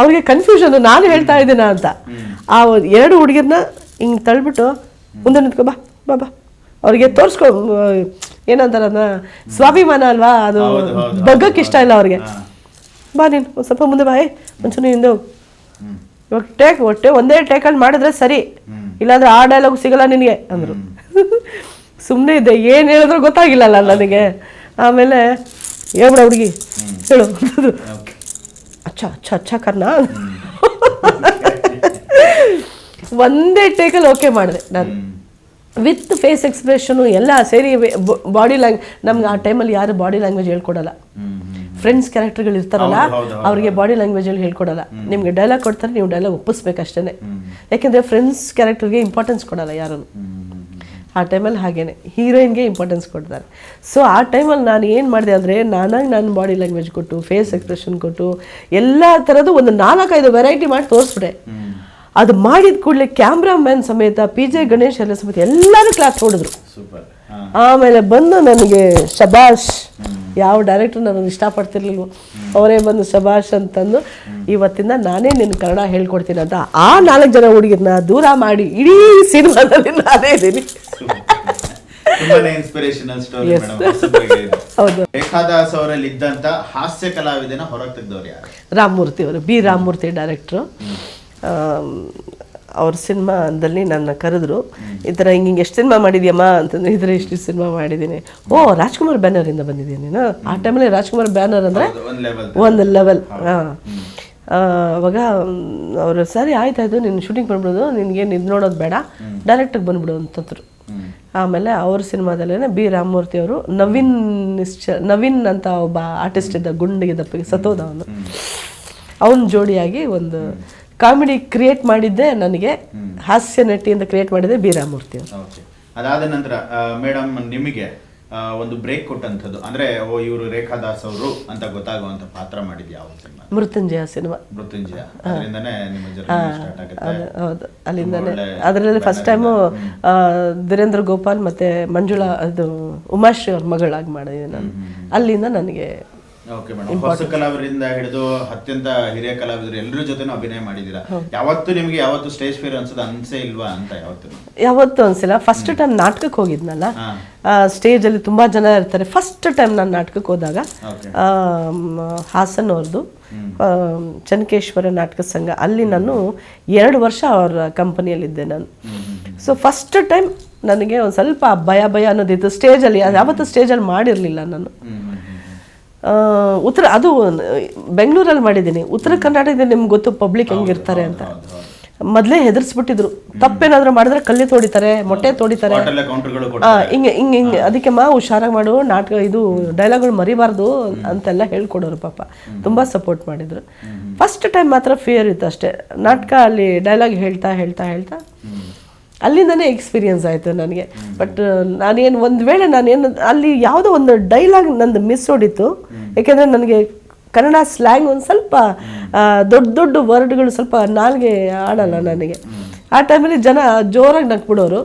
ಅವ್ರಿಗೆ ಕನ್ಫ್ಯೂಷನ್ ನಾನು ಹೇಳ್ತಾ ಇದ್ದೀನ ಅಂತ. ಆ ಎರಡು ಹುಡುಗಿರ್ನ ಹಿಂಗೆ ತಳ್ಬಿಟ್ಟು ಮುಂದೆ ನಿಂತ್ಕೊ ಬಾ ಬಾ ಬಾ. ಅವ್ರಿಗೆ ತೋರಿಸ್ಕೊ ಏನಂತಾರ ಸ್ವಾಭಿಮಾನ ಅಲ್ವಾ? ಅದು ಬಗ್ಗಕ್ಕೆ ಇಷ್ಟ ಇಲ್ಲ ಅವ್ರಿಗೆ. ಬಾ ನೀನು ಸ್ವಲ್ಪ ಮುಂದೆ ಬಾ ಏ ಒಂಚೂರು ಹಿಂದೆ ಹೋಗು. ಇವಾಗ ಟೇಕ್ ಒಟ್ಟೆ ಒಂದೇ ಟೇಕಲ್ಲಿ ಮಾಡಿದ್ರೆ ಸರಿ. ಇಲ್ಲಾಂದ್ರೆ ಆ ಡೈಲಾಗ್ ಸಿಗಲ್ಲ ನಿನಗೆ ಅಂದರು. ಸುಮ್ಮನೆ ಇದ್ದೆ ಏನು ಹೇಳಿದ್ರು ಗೊತ್ತಾಗಿಲ್ಲಲ್ಲ ನನಗೆ. ಆಮೇಲೆ ಹೇಳ್ಬಿಡ ಹುಡುಗಿ? ಹೇಳು. ಓಕೆ. ಅಚ್ಚ ಅಚ್ಚ ಅಚ್ಚ ಕರ್ನ? ಒಂದೇ ಟೇಕಲ್ಲಿ ಓಕೆ ಮಾಡಿದೆ ನಾನು. ವಿತ್ ಫೇಸ್ ಎಕ್ಸ್ಪ್ರೆಷನು ಎಲ್ಲ ಸೇರಿ ಬಾಡಿ ಲ್ಯಾಂಗ್ ನಮ್ಗೆ ಆ ಟೈಮಲ್ಲಿ ಯಾರು ಬಾಡಿ ಲ್ಯಾಂಗ್ವೇಜ್ ಹೇಳ್ಕೊಡಲ್ಲ. ಫ್ರೆಂಡ್ಸ್ ಕ್ಯಾರೆಕ್ಟರ್ಗಳು ಇರ್ತಾರಲ್ಲ. ಅವ್ರಿಗೆ ಬಾಡಿ ಲ್ಯಾಂಗ್ವೇಜಲ್ಲಿ ಹೇಳ್ಕೊಡಲ್ಲ. ನಿಮ್ಗೆ ಡೈಲಾಗ್ ಕೊಡ್ತಾರೆ ನೀವು ಡೈಲಾಗ್ ಒಪ್ಪಿಸ್ಬೇಕಷ್ಟೇ ಯಾಕೆಂದರೆ ಫ್ರೆಂಡ್ಸ್ ಕ್ಯಾರೆಕ್ಟರ್ಗೆ ಇಂಪಾರ್ಟೆನ್ಸ್ ಕೊಡಲ್ಲ ಯಾರನ್ನು ಆ ಟೈಮಲ್ಲಿ ಹಾಗೇನೆ. ಹೀರೋಯಿನ್ಗೆ ಇಂಪಾರ್ಟೆನ್ಸ್ ಕೊಡ್ತಾರೆ. ಸೊ ಆ ಟೈಮಲ್ಲಿ ನಾನು ಏನು ಮಾಡಿದೆ ಅಂದರೆ ನಾನಾಗಿ ನನ್ನ ಬಾಡಿ ಲ್ಯಾಂಗ್ವೇಜ್ ಕೊಟ್ಟು ಫೇಸ್ ಎಕ್ಸ್ಪ್ರೆಷನ್ ಕೊಟ್ಟು ಎಲ್ಲ ಥರದ್ದು ಒಂದು ನಾಲ್ಕೈದು ವೆರೈಟಿ ಮಾಡಿ ತೋರಿಸ್ಬಿಟ್ಟೆ. ಅದು ಮಾಡಿದ ಕೂಡಲೇ ಕ್ಯಾಮ್ರಾಮ್ಯಾನ್ ಸಮೇತ ಪಿ ಜೆ ಗಣೇಶ್ ಎಲ್ಲ ಸಮೇತ ಎಲ್ಲರೂ ಕ್ಲಾಸ್ ನೋಡಿದ್ರು ಆಮೇಲೆ ಬಂದು ನನಗೆ ಶಬಾಷ್ ಯಾವ ಡೈರೆಕ್ಟ್ರು ನನಗೆ ಇಷ್ಟಪಡ್ತಿರ್ಲಿಲ್ವೋ. ಅವರೇ ಬಂದು ಶಬಾಷ್ ಅಂತಂದು ಇವತ್ತಿಂದ ನಾನೇ ನಿನ್ನ ಕನ್ನಡ ಹೇಳ್ಕೊಡ್ತೀನಿ ಅಂತ ಆ ನಾಲ್ಕು ಜನ ಹುಡುಗಿರನ್ನ ದೂರ ಮಾಡಿ ಇಡೀ ಸಿನಿಮಾದಲ್ಲಿ ನಾನೇ ಇದ್ದೀನಿ. ಇನ್ಸ್ಪಿರೇಷನಲ್ ಸ್ಟೋರಿ ಹೌದು. ರೇಖಾದಾಸ್ ಅವರಲ್ಲಿ ಇದ್ದಂತ ಹಾಸ್ಯ ಕಲಾವಿದನ ಹೊರಗೆ ತೆಗ್ದವ್ರು ಯಾರು? ರಾಮಮೂರ್ತಿ ಅವರು ಬಿ. ರಾಮಮೂರ್ತಿ ಡೈರೆಕ್ಟ್ರು ಅವ್ರ ಸಿನಿಮಾದಲ್ಲಿ ನನ್ನ ಕರೆದ್ರು ಈ ಥರ ಹಿಂಗೆ ಹಿಂಗೆ ಎಷ್ಟು ಸಿನಿಮಾ ಮಾಡಿದ್ಯಮ್ಮ? ಅಂತಂದ್ರೆ ಇದ್ರೆ ಇಷ್ಟು ಸಿನಿಮಾ ಮಾಡಿದ್ದೀನಿ. ಓ ರಾಜ್ಕುಮಾರ್ ಬ್ಯಾನರಿಂದ ಬಂದಿದ್ದೀನಿ ನೀನು? ಆ ಟೈಮಲ್ಲಿ ರಾಜ್ಕುಮಾರ್ ಬ್ಯಾನರ್ ಅಂದರೆ ಹೌದು, ಒಂದ್ ಲೆವೆಲ್ ಒಂದು ಲೆವೆಲ್ ಹಾಂ. ಅವಾಗ ಅವರು ಸರಿ ಆಯ್ತಾಯ್ತು ನೀನು ಶೂಟಿಂಗ್ ಬಂದ್ಬಿಡೋದು ನಿನಗೇನು ಇದು ನೋಡೋದು ಬೇಡ ಡೈರೆಕ್ಟಾಗಿ ಬಂದ್ಬಿಡು ಅಂತಂದ್ರು. ಆಮೇಲೆ ಅವ್ರ ಸಿನಿಮಾದಲ್ಲೇ ಬಿ. ರಾಮಮೂರ್ತಿ ಅವರು ನವೀನ್ ನಿಶ್ಚ ನವೀನ್ ಅಂತ ಒಬ್ಬ ಆರ್ಟಿಸ್ಟ್ ಇದ್ದ ಗುಂಡಿಗೆ ದಪ್ಪಿಗೆ ಸತ್ತೋದ ಅವನು. ಅವನ ಜೋಡಿಯಾಗಿ ಒಂದು ಕಾಮಿಡಿ ಕ್ರಿಯೇಟ್ ಮಾಡಿದ್ದೆ ನನಗೆ ಹಾಸ್ಯ ನಟಿಯಿಂದ ಕ್ರಿಯೇಟ್ ಮಾಡಿದ್ದೆ ಬೀರಾಮೂರ್ತಿ ಅವರು ಓಕೆ ಅದಾದ ನಂತರ ಮೇಡಮ್ ನಿಮಗೆ ಆ, ಒಂದು ಬ್ರೇಕ್ ಕೊಟ್ಟಂಥದ್ದು. ಅಂದ್ರೆ ಓ ಇವರು ರೇಖಾ ದಾಸ್ ಅವರು ಅಂತ ಗೊತ್ತಾಗುವಂತ ಪಾತ್ರ ಮಾಡಿದ್ ಯಾವ ಸಿನಿಮಾ? ಮೃತ್ಯುಂಜಯ ಸಿನಿಮಾ. ಮೃತ್ಯುಂಜಯ. ಅದರಿಂದನೇ ನಿಮ್ಮ ಜರ್ನಿ ಸ್ಟಾರ್ಟ್ ಆಗುತ್ತೆ. ಹೌದು. ಹೌದು ಅಲ್ಲಿಂದಾನೆ ಒಳ್ಳೆ ಅದರಲ್ಲಿ ಫಸ್ಟ್ ಟೈಮು ಧೀರೇಂದ್ರ ಗೋಪಾಲ್ ಮತ್ತೆ ಮಂಜುಳಾ ಅದು ಉಮಾಶ್ರೀ ಅವ್ರ ಮಗಳಾಗಿ ಮಾಡಿದೆ ನಾನು. ಅಲ್ಲಿಂದ ನನಗೆ ಓಕೆ ಮೇಡಮ್ ಹೊಸ ಕಲಾವಿದರಿಂದ ಹಿಡಿದು ಅತ್ಯಂತ ಹಿರಿಯ ಕಲಾವಿದರು ಎಲ್ಲರ ಜೊತೆ ಅಭಿನಯ ಮಾಡಿದ್ದೀರಾ? ಯಾವತ್ತು ನಿಮಗೆ ಯಾವತ್ತು ಸ್ಟೇಜ್ ಫೇರ್ ಅನ್ಸೋದು ಅನ್ಸೇ ಇಲ್ವಾ ಅಂತ ಯಾವತ್ತು? ಯಾವತ್ತು ಅನ್ಸಿಲ್ಲ. ಫಸ್ಟ್ ಟೈಮ್ ನಾಟಕಕ್ಕೆ ಹೋಗಿದ್ನಲ್ಲ? ಸ್ಟೇಜ್ ಅಲ್ಲಿ ತುಂಬಾ ಜನ ಇರ್ತಾರೆ. ಫಸ್ಟ್ ಟೈಮ್ ನಾನು ನಾಟಕಕ್ಕೆ ಹೋದಾಗ ಹಾಸನ್ ಅವ್ರದ್ದು ಚನಕೇಶ್ವರ ನಾಟಕ ಸಂಘ. ಅಲ್ಲಿ ನಾನು ಎರಡು ವರ್ಷ ಅವರ ಕಂಪನಿಯಲ್ಲಿದ್ದೆ ನಾನು. ಸೊ ಫಸ್ಟ್ ಟೈಮ್ ನನಗೆ ಒಂದು ಸ್ವಲ್ಪ ಭಯ ಭಯ ಅನ್ನೋದಿತ್ತು ಸ್ಟೇಜಲ್ಲಿ ಯಾವತ್ತೂ ಸ್ಟೇಜಲ್ಲಿ ಮಾಡಿರಲಿಲ್ಲ ನಾನು. ಉತ್ತರ ಅದು ಬೆಂಗಳೂರಲ್ಲಿ ಮಾಡಿದ್ದೀನಿ. ಉತ್ತರ ಕರ್ನಾಟಕದಲ್ಲಿ ನಿಮ್ಗೆ ಗೊತ್ತು ಪಬ್ಲಿಕ್ ಹೆಂಗಿರ್ತಾರೆ ಅಂತ. ಮೊದಲೇ ಹೆದರ್ಸ್ಬಿಟ್ಟಿದ್ರು. ತಪ್ಪೇನಾದ್ರೂ ಮಾಡಿದ್ರೆ ಕಲ್ಲಿ ತೋಡಿತಾರೆ ಮೊಟ್ಟೆ ತೋಡಿತಾರೆ. ಹಿಂಗೆ ಹಿಂಗೆ ಹಿಂಗೆ. ಅದಕ್ಕೆ ಮಾ ಹುಷಾರಾಗಿ ಮಾಡು ನಾಟಕ ಇದು ಡೈಲಾಗ್ಗಳು ಮರಿಬಾರ್ದು ಅಂತೆಲ್ಲ ಹೇಳ್ಕೊಡೋರು ಪಾಪ. ತುಂಬ ಸಪೋರ್ಟ್ ಮಾಡಿದ್ರು. ಫಸ್ಟ್ ಟೈಮ್ ಮಾತ್ರ ಫಿಯರ್ ಇತ್ತು ಅಷ್ಟೇ. ನಾಟಕ ಅಲ್ಲಿ ಡೈಲಾಗ್ ಹೇಳ್ತಾ ಹೇಳ್ತಾ ಹೇಳ್ತಾ. ಅಲ್ಲಿಂದನೇ ಎಕ್ಸ್ಪೀರಿಯನ್ಸ್ ಆಯಿತು ನನಗೆ. ಬಟ್ ನಾನೇನು ಒಂದು ವೇಳೆ ನಾನೇನು ಅಲ್ಲಿ ಯಾವುದೋ ಒಂದು ಡೈಲಾಗ್ ನಂದು ಮಿಸ್ ಹೊಡಿತು. ಯಾಕೆಂದರೆ ನನಗೆ ಕನ್ನಡ ಸ್ಲ್ಯಾಂಗ್ ಒಂದು ಸ್ವಲ್ಪ ದೊಡ್ಡ ದೊಡ್ಡ ವರ್ಡ್ಗಳು ಸ್ವಲ್ಪ ನಾಲ್ಗೆ ಆಡಲ್ಲ ನನಗೆ. ಆ ಟೈಮಲ್ಲಿ ಜನ ಜೋರಾಗಿ ನಕ್ಬಿಡೋರು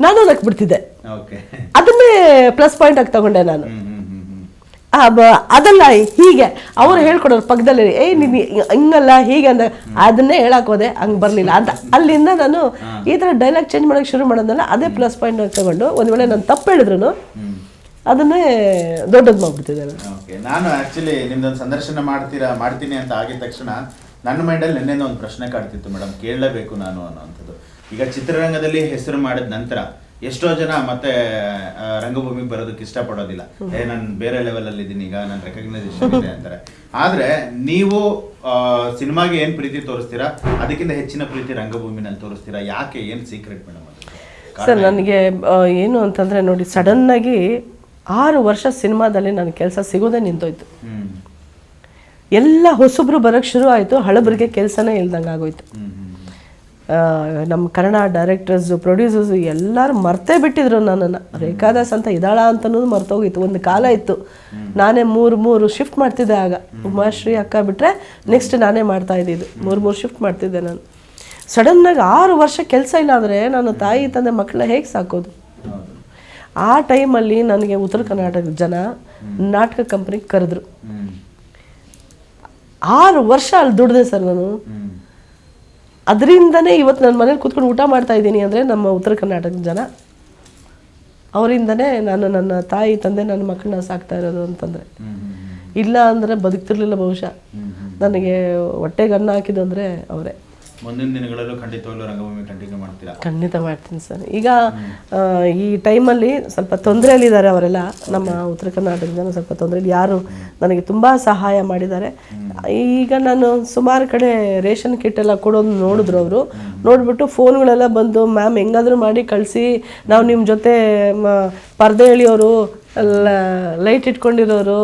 ನಾನು ನಕ್ಬಿಡ್ತಿದ್ದೆ ಅದನ್ನೇ ಪ್ಲಸ್ ಪಾಯಿಂಟ್ ಆಗಿ ತಗೊಂಡೆ ನಾನು. ಅದಲ್ಲ ಹೀಗೆ ಅವ್ರು ಹೇಳ್ಕೊಡೋರು ಪಕ್ಕದಲ್ಲಿ ಏಯ್ ನೀನು ಹಿಂಗಲ್ಲ, ಹೀಗೆ ಅಂದ ಅದನ್ನೇ ಹೇಳಕ್ ಹೋದೆ, ಹಂಗೆ ಬರಲಿಲ್ಲ ಅಂತ. ಅಲ್ಲಿಂದ ನಾನು ಈ ಥರ ಡೈಲಾಗ್ ಚೇಂಜ್ ಮಾಡೋಕೆ ಶುರು ಮಾಡೋದಲ್ಲ ಅದೇ ಪ್ಲಸ್ ಪಾಯಿಂಟ್ ತಗೊಂಡು ಒಂದು ವೇಳೆ ನಾನು ತಪ್ಪು ಹೇಳಿದ್ರು ಅದನ್ನೇ ದೊಡ್ಡದು ಮಾಡ್ಬಿಡ್ತಿದ್ದೆ ನಾನು ಆಕ್ಚುಲಿ ನಿಮ್ದೊಂದು ಸಂದರ್ಶನ ಮಾಡ್ತೀರಾ, ಮಾಡ್ತೀನಿ ಅಂತ ಆಗಿದ ತಕ್ಷಣ ನನ್ನ ಮೈಂಡಲ್ಲಿ ನಿನ್ನೆಯಿಂದ ಒಂದು ಪ್ರಶ್ನೆ ಕಾಡ್ತಿತ್ತು, ಮೇಡಮ್, ಕೇಳಲೇಬೇಕು ನಾನು ಅನ್ನೋವಂಥದ್ದು. ಈಗ ಚಿತ್ರರಂಗದಲ್ಲಿ ಹೆಸರು ಮಾಡಿದ ನಂತರ ಎಷ್ಟೋ ಜನ ಮತ್ತೆ ರಂಗಭೂಮಿಗೆ ಬರೋದಕ್ಕೆ ಇಷ್ಟಪಡೋದಿಲ್ಲ. ಏ ನಾನು ಬೇರೆ ಲೆವೆಲ್ ಅಲ್ಲಿ ಇದ್ದೀನಿ ಈಗ ನನ್ನ ರೆಕಗ್ನೈಸೇಷನ್ ಇದೆ ಅಂತಾರೆ. ಆದ್ರೆ ನೀವು ಸಿನಿಮಾಗೆ ಏನ್ ಪ್ರೀತಿ ತೋರಿಸ್ತೀರಾ? ಅದಕ್ಕಿಂತ ಹೆಚ್ಚಿನ ಪ್ರೀತಿ ರಂಗಭೂಮಿನಲ್ಲಿ ತೋರಿಸ್ತೀರಾ? ಯಾಕೆ ಏನ್ ಸೀಕ್ರೆಟ್ ಮೇಡಮ್ ಸರ್ ನನಗೆ ಏನು ಅಂತಂದರೆ ನೋಡಿ ಸಡನ್ನಾಗಿ ಆರು ವರ್ಷ ಸಿನಿಮಾದಲ್ಲಿ ನನ್ನ ಕೆಲಸ ಸಿಗೋದೇ ನಿಂತೋಯ್ತು. ಹ್ಮ್. ಎಲ್ಲ ಹೊಸಬ್ರು ಬರೋಕ್ಕೆ ಶುರು ಆಯಿತು ಹಳಬ್ರಿಗೆ ಕೆಲಸನೇ ಇಲ್ದಂಗೆ ಆಗೋಯ್ತು ನಮ್ಮ ಕನ್ನಡ ಡೈರೆಕ್ಟರ್ಸು ಪ್ರೊಡ್ಯೂಸರ್ಸು ಎಲ್ಲರೂ ಮರ್ತೇ ಬಿಟ್ಟಿದ್ರು ನನ್ನನ್ನು. ರೇಖಾದಾಸ್ ಅಂತ ಇದ್ದಾಳ ಅಂತನೂ ಮರ್ತೋಗಿತ್ತು. ಒಂದು ಕಾಲ ಇತ್ತು. ನಾನೇ ಮೂರು ಮೂರು ಶಿಫ್ಟ್ ಮಾಡ್ತಿದ್ದೆ ಆಗ. ಉಮಾಶ್ರೀ ಅಕ್ಕ ಬಿಟ್ಟರೆ ನೆಕ್ಸ್ಟ್ ನಾನೇ ಮಾಡ್ತಾ ಇದ್ದಿದ್ದು. ಮೂರು ಮೂರು ಶಿಫ್ಟ್ ಮಾಡ್ತಿದ್ದೆ ನಾನು. ಸಡನ್ನಾಗಿ ಆರು ವರ್ಷ ಕೆಲಸ ಇಲ್ಲ ಅಂದರೆ ನಾನು ತಾಯಿ ತಂದೆ ಮಕ್ಕಳನ್ನ ಹೇಗೆ ಸಾಕೋದು? ಆ ಟೈಮಲ್ಲಿ ನನಗೆ ಉತ್ತರ ಕರ್ನಾಟಕದ ಜನ ನಾಟಕ ಕಂಪ್ನಿಗೆ ಕರೆದ್ರು. ಆರು ವರ್ಷ ಅಲ್ಲಿ ದುಡ್ದೆ ಸರ್ ನಾನು. ಅದರಿಂದನೇ ಇವತ್ತು ನನ್ನ ಮನೇಲಿ ಕೂತ್ಕೊಂಡು ಊಟ ಮಾಡ್ತಾ ಇದ್ದೀನಿ ಅಂದರೆ ನಮ್ಮ ಉತ್ತರ ಕರ್ನಾಟಕದ ಜನ. ಅವರಿಂದನೇ ನಾನು ನನ್ನ ತಾಯಿ ತಂದೆ ನನ್ನ ಮಕ್ಕಳನ್ನ ಸಾಕ್ತಾ ಇರೋದು ಅಂತಂದರೆ. ಇಲ್ಲ ಅಂದರೆ ಬದುಕ್ತಿರ್ಲಿಲ್ಲ ಬಹುಶಃ. ನನಗೆ ಹೊಟ್ಟೆಗೆ ಅನ್ನ ಹಾಕಿದ್ದು ಅಂದರೆ ಅವರೇ. ಮುಂದಿನ ದಿನಗಳಲ್ಲೂ ಖಂಡಿತವಾಗ್ಲೂ ರಂಗಭೂಮಿ ಕಂಟಿನ್ಯೂ ಮಾಡ್ತೀರಾ? ಖಂಡಿತ ಮಾಡ್ತೀನಿ ಸರ್. ಈಗ ಆ, ಈ ಟೈಮಲ್ಲಿ ಸ್ವಲ್ಪ ತೊಂದರೆಯಲ್ಲಿದ್ದಾರೆ ಅವರೆಲ್ಲ ನಮ್ಮ ಉತ್ತರ ಕರ್ನಾಟಕದ ಸ್ವಲ್ಪ ತೊಂದರೆಯಲ್ಲಿ ಯಾರು ನನಗೆ ತುಂಬ ಸಹಾಯ ಮಾಡಿದ್ದಾರೆ. ಈಗ ನಾನು ಸುಮಾರು ಕಡೆ ರೇಷನ್ ಕಿಟ್ ಎಲ್ಲ ಕೊಡೋದು ನೋಡಿದ್ರು ಅವರು. ನೋಡಿಬಿಟ್ಟು ಫೋನ್ಗಳೆಲ್ಲ ಬಂದು ಮ್ಯಾಮ್ ಹೆಂಗಾದರೂ ಮಾಡಿ ಕಳಿಸಿ. ನಾವು ನಿಮ್ಮ ಜೊತೆ ಮ- ಪರ್ದೆ ಎಳಿಯೋರು ಲೈಟ್ ಇಟ್ಕೊಂಡಿರೋರು.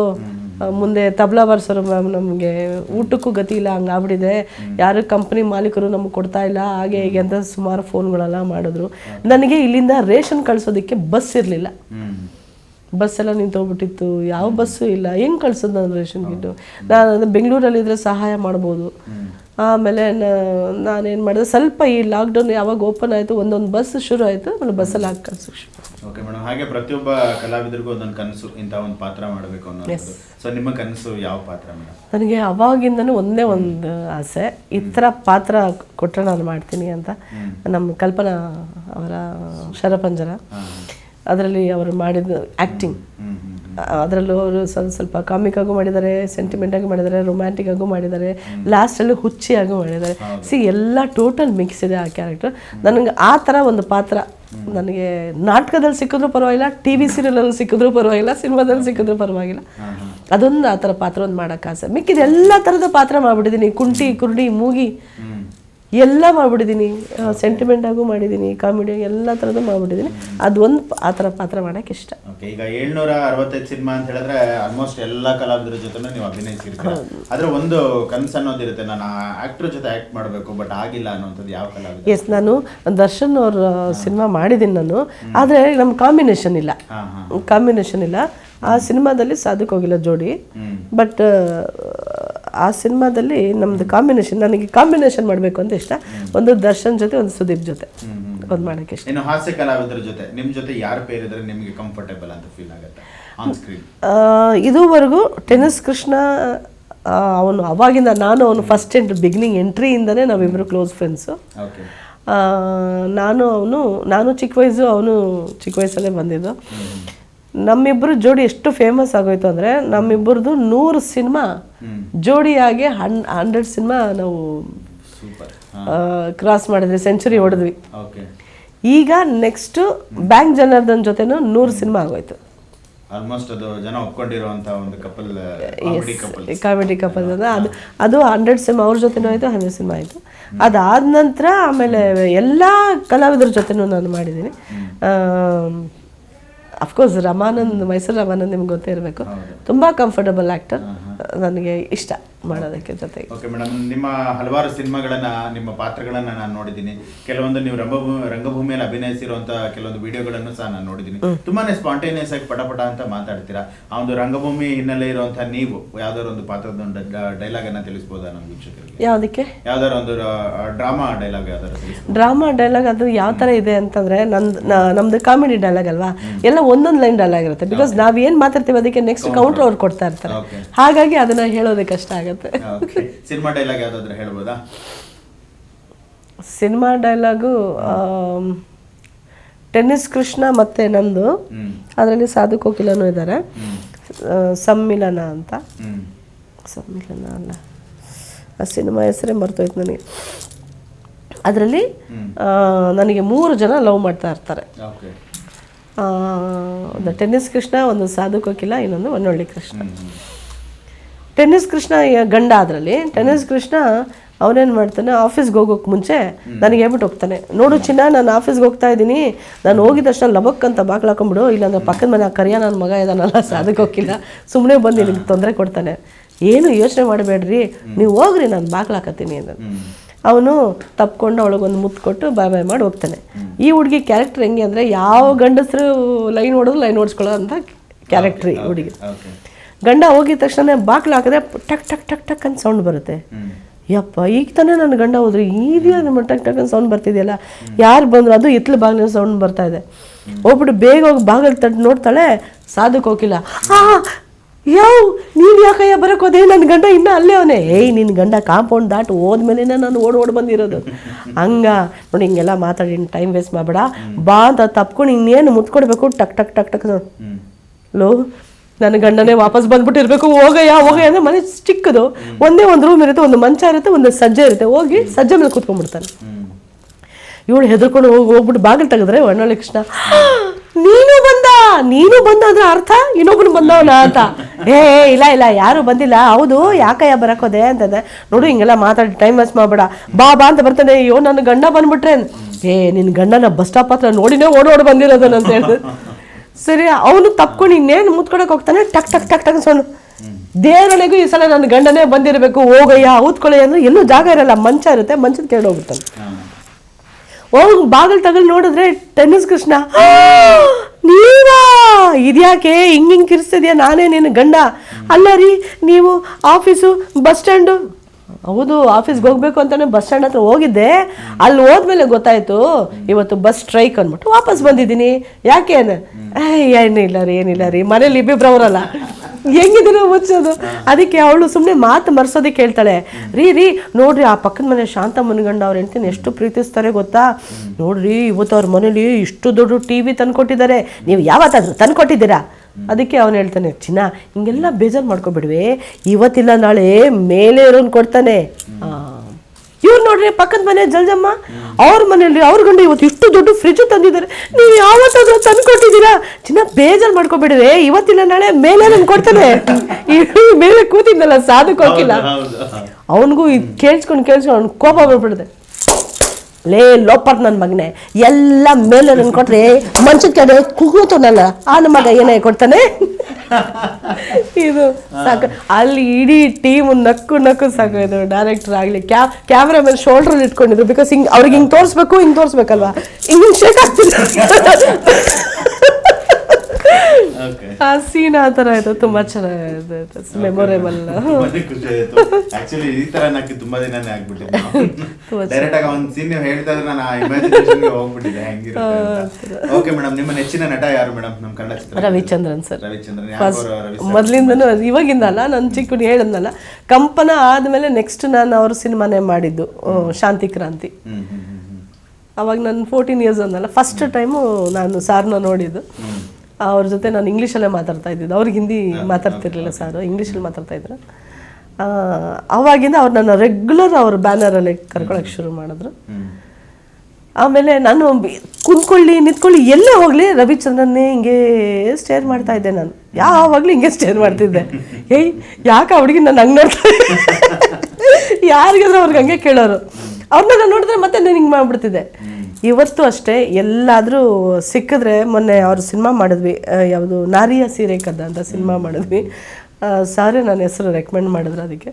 ಮುಂದೆ ತಬ್ಲಾ ಬಾರ್ಸೋರು ಮ್ಯಾಮ್ ನಮಗೆ ಊಟಕ್ಕೂ ಗತಿ ಇಲ್ಲ ಹಂಗಾಗ್ಬಿಟ್ಟಿದೆ ಯಾರು ಕಂಪ್ನಿ ಮಾಲೀಕರು ನಮಗೆ ಕೊಡ್ತಾ ಇಲ್ಲ, ಹಾಗೆ ಹೀಗೆ ಅಂತ ಸುಮಾರು ಫೋನ್ಗಳೆಲ್ಲ ಮಾಡಿದ್ರು. ನನಗೆ ಇಲ್ಲಿಂದ ರೇಷನ್ ಕಳಿಸೋದಕ್ಕೆ ಬಸ್ ಇರಲಿಲ್ಲ. ಬಸ್ ಎಲ್ಲ ನಿಂತೋಗ್ಬಿಟ್ಟಿತ್ತು, ಯಾವ ಬಸ್ಸು ಇಲ್ಲ, ಹೆಂಗೆ ಕಳ್ಸೋದು ನಾನು ರೇಷನ್ ಕಿಟ್ಟು ನಾನು ಬೆಂಗಳೂರಲ್ಲಿದ್ದರೆ ಸಹಾಯ ಮಾಡ್ಬೋದು. ಆಮೇಲೆ ನಾನೇನು ಮಾಡಿದೆ ಸ್ವಲ್ಪ ಈ ಲಾಕ್ಡೌನ್ ಯಾವಾಗ ಓಪನ್ ಆಯಿತು ಒಂದೊಂದು ಬಸ್ ಶುರು ಆಯಿತು ಆಮೇಲೆ ಬಸ್ಸಲ್ಲಿ ಹಾಕಿ ಕಳ್ಸೋಕೆ ಶುರು ಓಕೆ ಮೇಡಮ್ ಹಾಗೆ ಪ್ರತಿಯೊಬ್ಬ ಕಲಾವಿದರಿಗೂ ಒಂದೊಂದು ಕನಸು ಇಂಥ ಒಂದು ಪಾತ್ರ ಮಾಡಬೇಕು ಅನ್ನೋದು. ಸೊ ನಿಮ್ಮ ಕನಸು ಯಾವ ಪಾತ್ರ ಮೇಡಮ್ ನನಗೆ ಅವಾಗಿಂದನೂ ಒಂದೇ ಒಂದು ಆಸೆ. ಈ ಥರ ಪಾತ್ರ ಕೊಟ್ಟರೆ ನಾನು ಮಾಡ್ತೀನಿ ಅಂತ. ನಮ್ಮ ಕಲ್ಪನಾ ಅವರ ಶರಪಂಜರ ಅದರಲ್ಲಿ ಅವರು ಮಾಡಿದ ಆ್ಯಕ್ಟಿಂಗ್ ಅದರಲ್ಲೂ ಅವರು ಸ್ವಲ್ಪ ಸ್ವಲ್ಪ ಕಾಮಿಕ್ ಆಗು ಮಾಡಿದ್ದಾರೆ ಸೆಂಟಿಮೆಂಟ್ ಆಗಿ ಮಾಡಿದ್ದಾರೆ ರೊಮ್ಯಾಂಟಿಕ್ ಆಗೂ ಮಾಡಿದ್ದಾರೆ ಲಾಸ್ಟಲ್ಲಿ ಹುಚ್ಚಿಯಾಗೂ ಮಾಡಿದ್ದಾರೆ. ಸಿ ಎಲ್ಲ ಟೋಟಲ್ ಮಿಕ್ಸ್ ಇದೆ ಆ ಕ್ಯಾರೆಕ್ಟರ್ ನನಗೆ ಆ ಥರ ಒಂದು ಪಾತ್ರ ನನಗೆ ನಾಟಕದಲ್ಲಿ ಸಿಕ್ಕಿದ್ರು ಪರವಾಗಿಲ್ಲ ಟಿ ವಿ ಸೀರಿಯಲಲ್ಲಿ ಸಿಕ್ಕಿದ್ರು ಪರವಾಗಿಲ್ಲ ಸಿನಿಮಾದಲ್ಲಿ ಸಿಕ್ಕಿದ್ರು ಪರವಾಗಿಲ್ಲ. ಅದೊಂದು ಆ ಥರ ಪಾತ್ರ ಒಂದು ಮಾಡೋಕ್ಕೆ ಆಸೆ. ಮಿಕ್ಕಿದ ಎಲ್ಲ ಥರದ ಪಾತ್ರ ಮಾಡ್ಬಿಟ್ಟಿದ್ದೀನಿ. ಕುಂಟಿ ಕುರುಡಿ ಮೂಗಿ ಎಲ್ಲ ಮಾಡ್ಬಿಟ್ಟಿದ್ದೀನಿ ಸೆಂಟಿಮೆಂಟ್ ಆಗು ಮಾಡಿದ್ದೀನಿ ಕಾಮಿಡಿ ಎಲ್ಲ ಥರದ್ದು ಮಾಡ್ಬಿಟ್ಟಿದ್ದೀನಿ ಒಂದು ಆ ಥರ ಪಾತ್ರ ಮಾಡೋಕ್ಕೆ ಇಷ್ಟ. ಓಕೆ ಈಗ ಏಳ್ನೂರ ಅರವತ್ತೈದು ಸಿನಿಮಾ ಅಂತ ಹೇಳಿದ್ರೆ ಆಲ್ಮೋಸ್ಟ್ ಎಲ್ಲ ಕಲಾವಿದರ ಜೊತೆ ನೀವು ಅಭಿನಯಿಸಿರ್ತೀರ. ಆದರೆ ಒಂದು ಕನಸು ಅನ್ನೋದಿರುತ್ತೆ ನಾನು ಆ್ಯಕ್ಟ್ರ್ ಜೊತೆ ಆ್ಯಕ್ಟ್ ಮಾಡಬೇಕು ಬಟ್ ಆಗಿಲ್ಲ ಅನ್ನೋಂಥದ್ದು ಯಾವ ಕಲಾವಿದ? ಎಸ್ ನಾನು ದರ್ಶನ್ ಅವ್ರ ಸಿನಿಮಾ ಮಾಡಿದ್ದೀನಿ ನಾನು. ಆದರೆ ನಮ್ಮ ಕಾಂಬಿನೇಷನ್ ಇಲ್ಲ. ಕಾಂಬಿನೇಷನ್ ಇಲ್ಲ. ಆ ಸಿನಿಮಾದಲ್ಲಿ ಸಾಧಕ್ಕೆ ಹೋಗಿಲ್ಲ ಜೋಡಿ ಬಟ್ ಆ ಸಿನಿಮಾದಲ್ಲಿ ನಮ್ದು ಕಾಂಬಿನೇಷನ್ ನನಗೆ ಕಾಂಬಿನೇಷನ್ ಮಾಡಬೇಕು ಅಂತ ಇಷ್ಟ. ಒಂದು ದರ್ಶನ್ ಜೊತೆ ಒಂದು ಸುದೀಪ್ ಜೊತೆ. ಒಂದು ಮಾಡೋಕ್ಕೆ ಇಷ್ಟ. ಇನ್ನು ಹಾಸ್ಯ ಕಲಾವಿದರ ಜೊತೆ ನಿಮ್ಮ ಜೊತೆ ಯಾರು ಪೇರಿದ್ರೆ ನಿಮಗೆ ಕಂಫರ್ಟೇಬಲ್ ಅಂತ ಫೀಲ್ ಆಗುತ್ತೆ? ಆನ್ ಸ್ಕ್ರೀನ್ ಇದುವರೆಗೂ ಟೆನಿಸ್ ಕೃಷ್ಣ ಅವನು ಅವಾಗಿಂದ ನಾನು ಅವನು ಫಸ್ಟ್ ಎಂಟ್ ಬಿಗಿನಿಂಗ್ ಎಂಟ್ರಿಯಿಂದನೇ ನಾವಿಬ್ಬರು ಕ್ಲೋಸ್ ಫ್ರೆಂಡ್ಸು ನಾನು ಅವನು ನಾನು ಚಿಕ್ಕ ವಯಸ್ಸು ಅವನು ಚಿಕ್ಕ ವಯಸ್ಸಲ್ಲೇ ಬಂದಿದ್ದು. ನಮ್ಮಿಬ್ಬರು ಜೋಡಿ ಎಷ್ಟು ಫೇಮಸ್ ಆಗೋಯ್ತು ಅಂದರೆ ನಮ್ಮಿಬ್ಬರದು ನೂರು ಸಿನಿಮಾ ಜೋಡಿಯಾಗಿ ಹನ್ ಹಂಡ್ರೆಡ್ ಸಿನಿಮಾ ನಾವು ಕ್ರಾಸ್ ಮಾಡಿದ್ವಿ ಸೆಂಚುರಿ ಹೊಡೆದ್ವಿ. ಈಗ ನೆಕ್ಸ್ಟ್ ಬ್ಯಾಂಕ್ ಜನಾರ್ದನ್ ಜೊತೆನೂ ನೂರು ಸಿನಿಮಾ ಆಗೋಯ್ತು. ಆಲ್ಮೋಸ್ಟ್ ಅದು ಜನ ಒಪ್ಕೊಂಡಿರುವಂತ ಒಂದು ಕಪಲ್ ಕಾಮಿಡಿ ಕಪಲ್ ಅದು ಅದು ಹಂಡ್ರೆಡ್ ಸಿನಿಮಾ ಅವ್ರ ಜೊತೆನೂ ಆಯಿತು ಹಂಡ್ರೆಡ್ ಸಿನಿಮಾ ಆಯಿತು. ಅದಾದ ನಂತರ ಆಮೇಲೆ ಎಲ್ಲ ಕಲಾವಿದರ ಜೊತೆನೂ ನಾನು ಮಾಡಿದ್ದೀನಿ. ಅಫ್ಕೋರ್ಸ್ ರಮಾನಂದ್ ಮೈಸೂರು ರಮಾನಂದ್ ನಿಮ್ಗೆ ಗೊತ್ತೇ ಇರಬೇಕು. ತುಂಬ ಕಂಫರ್ಟಬಲ್ ಆ್ಯಕ್ಟರ್ ನನಗೆ ಇಷ್ಟ. ಮಾಡೋದಕ್ಕೆ ಜೊತೆಗೆ. ಓಕೆ ಮೇಡಮ್ ನಿಮ್ಮ ಹಲವಾರು ಸಿನಿಮಾಗಳನ್ನ ನಿಮ್ಮ ಪಾತ್ರಗಳನ್ನ ನಾನು ನೋಡಿದ್ದೀನಿ. ಕೆಲವೊಂದು ನೀವು ರಂಗಭೂಮಿ ರಂಗಭೂಮಿಯಲ್ಲಿ ಅಭಿನಯಿಸಿರುವಂತ ಕೆಲವೊಂದು ವಿಡಿಯೋಗಳನ್ನು ಸಹ ನಾನು ನೋಡಿದ್ದೀನಿ. ತುಂಬಾನೇ ಸ್ಪಾಂಟೇನಿಯಸ್ ಆಗಿ ಪಟಪಟ ಅಂತ ಮಾತಾಡ್ತೀರಾ? ಆ ಒಂದು ರಂಗಭೂಮಿ ಹಿನ್ನೆಲೆ ಇರುವಂತಹ ನೀವು ಯಾವ್ದಾದ್ರು ಒಂದು ಪಾತ್ರದ ಒಂದು ಡೈಲಾಗ್ ಅನ್ನ ತಿಳಿಸಬಹುದಾ ನಮ್ಮ ವೀಕ್ಷಕರಿಗೆ? ಯಾವುದಕ್ಕೆ? ಯಾವ್ದಾದ್ರು ಒಂದು ಡ್ರಾಮಾ ಡೈಲಾಗ್ ಯಾವ್ದಾದ್ರು ಡ್ರಾಮಾ ಡೈಲಾಗ್ ಅದು ಯಾವ ತರ ಇದೆ ಅಂತಂದ್ರೆ ನಂದು ನಮ್ದು ಕಾಮಿಡಿ ಡೈಲಾಗ್ ಅಲ್ವಾ? ಎಲ್ಲ ಒಂದೊಂದು ಲೈನ್ ಡೈಲಾಗ್ ಇರುತ್ತೆ. ಬಿಕಾಸ್ ನಾವ್ ಏನ್ ಮಾತಾಡ್ತೀವಿ ಅದಕ್ಕೆ ನೆಕ್ಸ್ಟ್ ಕೌಂಟರ್ ಅವ್ರು ಕೊಡ್ತಾ ಇರ್ತಾರೆ. ಹಾಗಾಗಿ ಅದನ್ನ ಹೇಳೋದಕ್ಕೆ ಕಷ್ಟ ಆಗುತ್ತೆ. ಓಕೆ. ಸಿನಿಮಾ ಡೈಲಾಗ್ ಯಾವ್ದಾದ್ರು ಹೇಳ್ಬೋದಾ? ಸಿನಿಮಾ ಡೈಲಾಗು ಟೆನ್ನಿಸ್ ಕೃಷ್ಣ ಮತ್ತೆ ನಂದು. ಅದರಲ್ಲಿ ಸಾಧು ಕೋಕಿಲನೂ ಇದ್ದಾರೆ ಸಮ್ಮಿಲನ ಅಂತ. ಸಮ್ಮಿಲನ ಅಲ್ಲ. ಆ ಸಿನಿಮಾ ಹೆಸರೇ ಮರ್ತೋಯ್ತು ನನಗೆ. ಅದರಲ್ಲಿ ನನಗೆ ಮೂರು ಜನ ಲವ್ ಮಾಡ್ತಾ ಇರ್ತಾರೆ. ಒಂದು ಟೆನ್ನಿಸ್ ಕೃಷ್ಣ ಒಂದು ಸಾಧು ಕೋಕಿಲ ಇನ್ನೊಂದು ಒನ್ನೊಳ್ಳಿ ಕೃಷ್ಣ. ಟೆನ್ನಿಸ್ ಕೃಷ್ಣ ಗಂಡ ಅದರಲ್ಲಿ ಟೆನ್ನಿಸ್ ಕೃಷ್ಣ ಅವನೇನು ಮಾಡ್ತಾನೆ ಆಫೀಸ್ಗೆ ಹೋಗೋಕೆ ಮುಂಚೆ ನನಗೆ ಹೇಳ್ಬಿಟ್ಟು ಹೋಗ್ತಾನೆ. ನೋಡು ಚಿನ್ನ ನಾನು ಆಫೀಸ್ಗೆ ಹೋಗ್ತಾ ಇದ್ದೀನಿ. ನಾನು ಹೋಗಿದ ತಕ್ಷಣ ಲಬಕ್ ಅಂತ ಬಾಗ್ಲು ಹಾಕೊಂಬಿಡು ಇಲ್ಲಾಂದ್ರೆ ಪಕ್ಕದ ಮನೆ ಕರಿಯ ನನ್ನ ಮಗ ಇದ್ದಾನಲ್ಲ ಅದಕ್ಕೆ ಹೋಗಿಲ್ಲ ಸುಮ್ಮನೆ ಬಂದು ನಿನಗೆ ತೊಂದರೆ ಕೊಡ್ತಾನೆ. ಏನು ಯೋಚನೆ ಮಾಡಬೇಡ್ರಿ. ನೀವು ಹೋಗ್ರಿ ನಾನು ಬಾಗ್ಲು ಹಾಕತ್ತೀನಿ ಅಂತ ಅವನು ತಪ್ಕೊಂಡು ಅವಳಿಗೊಂದು ಮುತ್ತು ಕೊಟ್ಟು ಬಾಯ್ ಬಾಯ್ ಮಾಡಿ ಹೋಗ್ತಾನೆ. ಈ ಹುಡುಗಿ ಕ್ಯಾರೆಕ್ಟರ್ ಹೆಂಗೆ ಅಂದರೆ ಯಾವ ಗಂಡಸರು ಲೈನ್ ಹೊಡೆದು ಲೈನ್ ಓಡಿಸ್ಕೊಳ್ಳೋ ಅಂತ ಕ್ಯಾರೆಕ್ಟ್ರಿ ಹುಡುಗಿ. ಗಂಡ ಹೋಗಿದ ತಕ್ಷಣ ಬಾಕ್ಲು ಹಾಕಿದ್ರೆ ಟಕ್ ಟಕ್ ಟಕ್ ಟಕ್ ಅಂತ ಸೌಂಡ್ ಬರುತ್ತೆ. ಯಪ್ಪ ಈಗ ತಾನೇ ನನ್ನ ಗಂಡ ಹೋದ್ರೆ ಈಗ ನಮ್ಮ ಟಕ್ ಟಕ್ ಅಂತ ಸೌಂಡ್ ಬರ್ತಿದೆಯಲ್ಲ? ಯಾರು ಬಂದ್ರು ಅದು ಇತ್ಲು ಬಾಗಿಲಿನ ಸೌಂಡ್ ಬರ್ತಾ ಇದೆ. ಹೋಗ್ಬಿಟ್ಟು ಬೇಗ ಹೋಗಿ ಬಾಗಿಲು ತಟ್ಟು ನೋಡ್ತಾಳೆ ಸಾಧಕ್ಕೆ ಹೋಗಿಲ್ಲ ಆ ಯಾವ ನೀನು ಯಾಕಯ್ಯ ಬರಕೋದೆ ಹೋದೆ? ನನ್ನ ಗಂಡ ಇನ್ನೂ ಅಲ್ಲೇ ಅವನೇ. ಏಯ್ ನಿನ್ನ ಗಂಡ ಕಾಂಪೌಂಡ್ ದಾಟು ಹೋದ್ಮೇಲೆ ನಾನು ಓಡ್ ಓಡ್ ಬಂದಿರೋದು. ಹಂಗ ನೋಡಿ ಹಿಂಗೆಲ್ಲ ಮಾತಾಡಿ ಟೈಮ್ ವೇಸ್ಟ್ ಮಾಡಬೇಡ. ಬಾ ಅಂತ ತಪ್ಕೊಂಡು ಇನ್ನೇನು ಮುತ್ಕೊಡ್ಬೇಕು ಟಕ್ ಟಕ್ ಟಕ್ ಟಕ್ ಲೋ ನನ್ನ ಗಂಡನೇ ವಾಪಸ್ ಬಂದ್ಬಿಟ್ಟಿರ್ಬೇಕು. ಹೋಗಯ್ಯ ಹೋಗಯ್ಯ ಅಂದ್ರೆ ಮನೆ ಚಿಕ್ಕದು. ಒಂದೇ ಒಂದು ರೂಮ್ ಇರುತ್ತೆ, ಒಂದು ಮಂಚ ಇರುತ್ತೆ, ಒಂದು ಸಜ್ಜೆ ಇರುತ್ತೆ. ಹೋಗಿ ಸಜ್ಜೆ ಮೇಲೆ ಕೂತ್ಕೊಂಡ್ಬಿಡ್ತಾನೆ. ಇವಳು ಹೆದರ್ಕೊಂಡು ಹೋಗಿ, ಹೋಗ್ಬಿಟ್ಟು ಬಾಗಿಲು ತೆಗೆದ್ರೆ ಒಣ್ಣೊಳ್ಳೆ ಕೃಷ್ಣ ನೀನು ಬಂದ ನೀನು ಬಂದ ಅಂದ್ರೆ ಅರ್ಥ? ಇನ್ನೊಬ್ಬನು ಬಂದವನ ಅಂತ ಏ ಇಲ್ಲ ಇಲ್ಲ, ಯಾರು ಬಂದಿಲ್ಲ. ಹೌದು, ಯಾಕಯ್ಯ ಬರಕೋದೆ ಅಂತಂದೆ. ನೋಡು, ಹಿಂಗೆಲ್ಲ ಮಾತಾಡಿ ಟೈಮ್ ವೇಸ್ಟ್ ಮಾಡ್ಬೇಡ. ಬಾ ಬಾ ಅಂತ ಬರ್ತಾನೆ. ಅಯ್ಯೋ, ನನ್ನ ಗಂಡ ಬಂದ್ಬಿಟ್ರೆ. ಏ ನಿನ್ನ ಗಂಡನ ಬಸ್ ಸ್ಟಾಪ್ ಹತ್ರ ನೋಡಿನೇ ಓಡೋಡ್ ಬಂದಿರೋದನ್ನ ಅಂತ ಹೇಳಿದ್ರು ಸರಿ ಅವನು ತಪ್ಕೊಂಡು ಇನ್ನೇನು ಮುತ್ಕೊಳಕ್ ಹೋಗ್ತಾನೆ ಟಕ್ ಟಕ್ ಟಕ್ ಟಕ್ ಸೋನು. ದೇವರೊಳಗೂ ಈ ಸಲ ನನ್ನ ಗಂಡನೇ ಬಂದಿರಬೇಕು ಹೋಗಯ್ಯ ಊದ್ಕೊಳ್ಳಯ್ಯ ಅಂದ್ರೆ ಎಲ್ಲೂ ಜಾಗ ಇರಲ್ಲ ಮಂಚ ಇರುತ್ತೆ ಮಂಚದ ಕೇಳಿ ಹೋಗ್ಬಿಡ್ತಾನೆ. ಹೋಗಿ ಬಾಗಿಲು ತಗಲ್ ನೋಡಿದ್ರೆ ಟೆನ್ನಿಸ್ ಕೃಷ್ಣ ನೀವ ನೀವಾ? ಇದ್ಯಾಕೆ? ಹಿಂಗಿಂಗ್ ಹಿಂಗ್ ಕಿರ್ಸ್ತಿದ್ಯಾ ನಾನೇ ನಿನ್ನ ಗಂಡ. ಅಲ್ಲ ರೀ ನೀವು ಆಫೀಸು ಬಸ್ ಸ್ಟ್ಯಾಂಡು ಹೌದು ಆಫೀಸ್ಗೆ ಹೋಗ್ಬೇಕು ಅಂತಾನೆ ಬಸ್ ಸ್ಟ್ಯಾಂಡ್ ಹತ್ರ ಹೋಗಿದ್ದೆ. ಅಲ್ಲಿ ಹೋದ್ಮೇಲೆ ಗೊತ್ತಾಯ್ತು ಇವತ್ತು ಬಸ್ ಸ್ಟ್ರೈಕ್ ಅಂದ್ಬಿಟ್ಟು ವಾಪಸ್ ಬಂದಿದ್ದೀನಿ. ಯಾಕೆ ಅಂದ್ರೆ "ಏಯ್, ಏನಿಲ್ಲ ರೀ ಏನಿಲ್ಲ ರೀ ಮನೇಲಿ ಇಬ್ಬಿಬ್ರವ್ರಲ್ಲ. ಹೆಂಗಿದ್ರು ಮುಚ್ಚೋದು. ಅದಕ್ಕೆ ಅವಳು ಸುಮ್ಮನೆ ಮಾತು ಮರ್ಸೋದಕ್ಕೆ ಹೇಳ್ತಾಳೆ ರೀ ರೀ ನೋಡ್ರಿ ಆ ಪಕ್ಕದ ಮನೆ ಶಾಂತ ಮುನ್ಗಂಡ ಅವ್ರ ಹೆಂಡ್ತೀನಿ ಎಷ್ಟು ಪ್ರೀತಿಸ್ತಾರೆ ಗೊತ್ತಾ? ನೋಡ್ರಿ ಇವತ್ತು ಅವ್ರ ಮನೇಲಿ ಇಷ್ಟು ದೊಡ್ಡ ಟಿ ವಿ ತಂದ್ಕೊಟ್ಟಿದ್ದಾರೆ. ನೀವು ಯಾವತ್ತಾದ್ರೂ ತಂದ್ಕೊಟ್ಟಿದ್ದೀರಾ? ಅದಕ್ಕೆ ಅವನು ಹೇಳ್ತಾನೆ ಚಿನ್ನ ಹಿಂಗೆಲ್ಲ ಬೇಜಾರು ಮಾಡ್ಕೊಬಿಡ್ವಿ. ಇವತ್ತಿಲ್ಲ ನಾಳೆ ಮೇಲೆ ಇರೋನ್ ಕೊಡ್ತಾನೆ. ಇವ್ರು ನೋಡ್ರಿ ಪಕ್ಕದ ಮನೆ ಜಲ್ಜಮ್ಮ ಅವ್ರ ಮನೆಯಲ್ಲಿ ಅವ್ರ ಗಂಡ ಇವತ್ತು ಇಷ್ಟು ದೊಡ್ಡ ಫ್ರಿಜ್ ತಂದಿದ್ದಾರೆ. ನೀವು ಯಾವತ್ತಾದ್ರೂ ತಂದ್ಕೊಟ್ಟಿದ್ದೀರಾ? ಚಿನ್ನ ಬೇಜಾರು ಮಾಡ್ಕೊಬಿಡ್ರಿ ಇವತ್ತಿಲ್ಲ ನಾಳೆ ಮೇಲೆ ನನ್ ಕೊಡ್ತಾನೆ ಮೇಲೆ ಕೂತಿದ್ನಲ್ಲ ಸಾಧಕ್ಕೆ ಹೋಗಿಲ್ಲ ಅವನಿಗೂ ಇದು ಕೇಳಿಸ್ಕೊಂಡು ಕೇಳಿಸ್ಕೊಂಡು ಅವ್ನಿಗೆ ಕೋಪ ಬಂದ್ಬಿಡುತ್ತೆ ಲೇ, ಲೋಪರ್ ನನ್ನ ಮಗನೇ. ಎಲ್ಲ ಮೇಲೆ ನನ್ ಕೊಟ್ರೆ ಮನ್ಸದ ಕಡೆ ಕೂತನಲ್ಲ ಆ ನಮ್ಮ ಮಗ ಏನೇ ಕೊಡ್ತಾನೆ? ಇದು ಸಾಕು. ಅಲ್ಲಿ ಇಡೀ ಟೀಮ್ ನಕ್ಕು ನಕ್ಕು ಸಾಕು ಇದು ಡೈರೆಕ್ಟರ್ ಆಗಲಿ. ಕ್ಯಾ ಕ್ಯಾಮ್ರಾ ಮೇಲೆ ಶೋಲ್ಡರ್ ಇಟ್ಕೊಂಡಿದ್ರು ಬಿಕಾಸ್ ಹಿಂಗ್, ಅವ್ರಿಗೆ ಹಿಂಗೆ ತೋರಿಸ್ಬೇಕು, ಹಿಂಗ್ ತೋರಿಸ್ಬೇಕಲ್ವಾ? ಹಿಂಗ್ ಶೇಕ್ ಆಗ್ತಿದೆ. ಆ ಸೀನ್ ಆ ಥರ ಇದೆ ತುಂಬಾ ಚೆನ್ನಾಗಿದೆ ಮೆಮೊರೇಬಲ್ ಖುಷಿ ಆಯ್ತು. ಆಕ್ಚುಲಿ ಈ ತರ ನಾಕಿ ತುಂಬಾ ದಿನನೇ ಆಗ್ಬಿಟ್ಟಿದೆ. ಡೈರೆಕ್ಟ್ ಆಗಿ ಒಂದು ಸೀನ್ ನೀವು ಹೇಳ್ತಾ ಇದ್ರೆ ನಾನು ಇಮ್ಯಾಜಿನೇಷನ್ಗೆ ಹೋಗ್ಬಿಟ್ಟಿದೆ ಹೆಂಗಿರುತ್ತೆ ಓಕೆ ಮೇಡಮ್ ನಿಮ್ಮ ನೆಚ್ಚಿನ ನಟ ಯಾರು ಮೇಡಮ್ ನಮ್ಮ ಕನ್ನಡ ಚಿತ್ರ ರವಿಚಂದ್ರನ್ ಸರ್. ರವಿಚಂದ್ರನ್. ಮೊದಲಿಂದನೂ ಇವಾಗಿಂದ ಅಲ್ಲ ನನ್ನ ಚಿಕ್ಕ ಹೇಳಿದ್ನಲ್ಲ ಕಂಪನ ಆದಮೇಲೆ ನೆಕ್ಸ್ಟ್ ನಾನು ಅವ್ರ ಸಿನಿಮಾನೇ ಮಾಡಿದ್ದು ಶಾಂತಿ ಕ್ರಾಂತಿ. ಅವಾಗ ನಾನು ಫೋರ್ಟೀನ್ ಇಯರ್ಸ್ ಅಂದಲ್ಲ ಫಸ್ಟ್ ಟೈಮು ನಾನು ಸಾರ್ನ ನೋಡಿದ್ದು. ಅವ್ರ ಜೊತೆ ನಾನು ಇಂಗ್ಲೀಷಲ್ಲೇ ಮಾತಾಡ್ತಾ ಇದ್ದಿದ್ದು. ಅವ್ರಿಗೆ ಹಿಂದಿ ಮಾತಾಡ್ತಿರ್ಲಿಲ್ಲ ಸಾರು ಇಂಗ್ಲೀಷಲ್ಲಿ ಮಾತಾಡ್ತಾ ಇದ್ರು. ಅವಾಗಿಂದ ಅವ್ರು ನನ್ನ ರೆಗ್ಯುಲರ್ ಅವ್ರ ಬ್ಯಾನರಲ್ಲಿ ಕರ್ಕೊಳಕ್ಕೆ ಶುರು ಮಾಡಿದ್ರು. ಆಮೇಲೆ ನಾನು ಕುಂತ್ಕೊಳ್ಳಿ ನಿಂತ್ಕೊಳ್ಳಿ ಎಲ್ಲೇ ಹೋಗ್ಲಿ ರವಿಚಂದ್ರನ್ನೇ ಹಿಂಗೆ ಸ್ಟೇರ್ ಮಾಡ್ತಾ ಇದ್ದೆ ನಾನು. ಯಾವಾಗಲೂ ಹಿಂಗೆ ಸ್ಟೇರ್ ಮಾಡ್ತಿದ್ದೆ. ಏಯ್ ಯಾಕೆ ಹುಡುಗಿ ನಾನು ಹಂಗೆ ನೋಡ್ತಾ ಯಾರಿಗಾದ್ರೂ ಅವ್ರಿಗೆ ಹಂಗೆ ಕೇಳೋರು. ಅವ್ರನ್ನ ನಾನು ನೋಡಿದ್ರೆ ಮತ್ತೆ ನಾನು ಹಿಂಗೆ ಮಾಡ್ಬಿಡ್ತಿದ್ದೆ. ಇವತ್ತು ಅಷ್ಟೇ ಎಲ್ಲಾದರೂ ಸಿಕ್ಕಿದ್ರೆ ಮೊನ್ನೆ ಅವ್ರ ಸಿನಿಮಾ ಮಾಡಿದ್ವಿ ಯಾವುದು ನಾರಿಯ ಸೀರೆ ಕದ ಅಂತ ಸಿನಿಮಾ ಮಾಡಿದ್ವಿ. ಸಾರಿ ನನ್ನ ಹೆಸರು ರೆಕಮೆಂಡ್ ಮಾಡಿದ್ರು ಅದಕ್ಕೆ.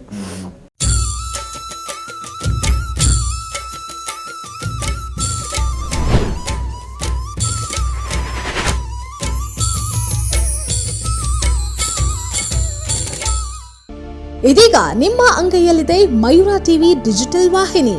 ಇದೀಗ ನಿಮ್ಮ ಅಂಗೈಯಲ್ಲಿದೆ ಮಯೂರ ಟಿವಿ ಡಿಜಿಟಲ್ ವಾಹಿನಿ.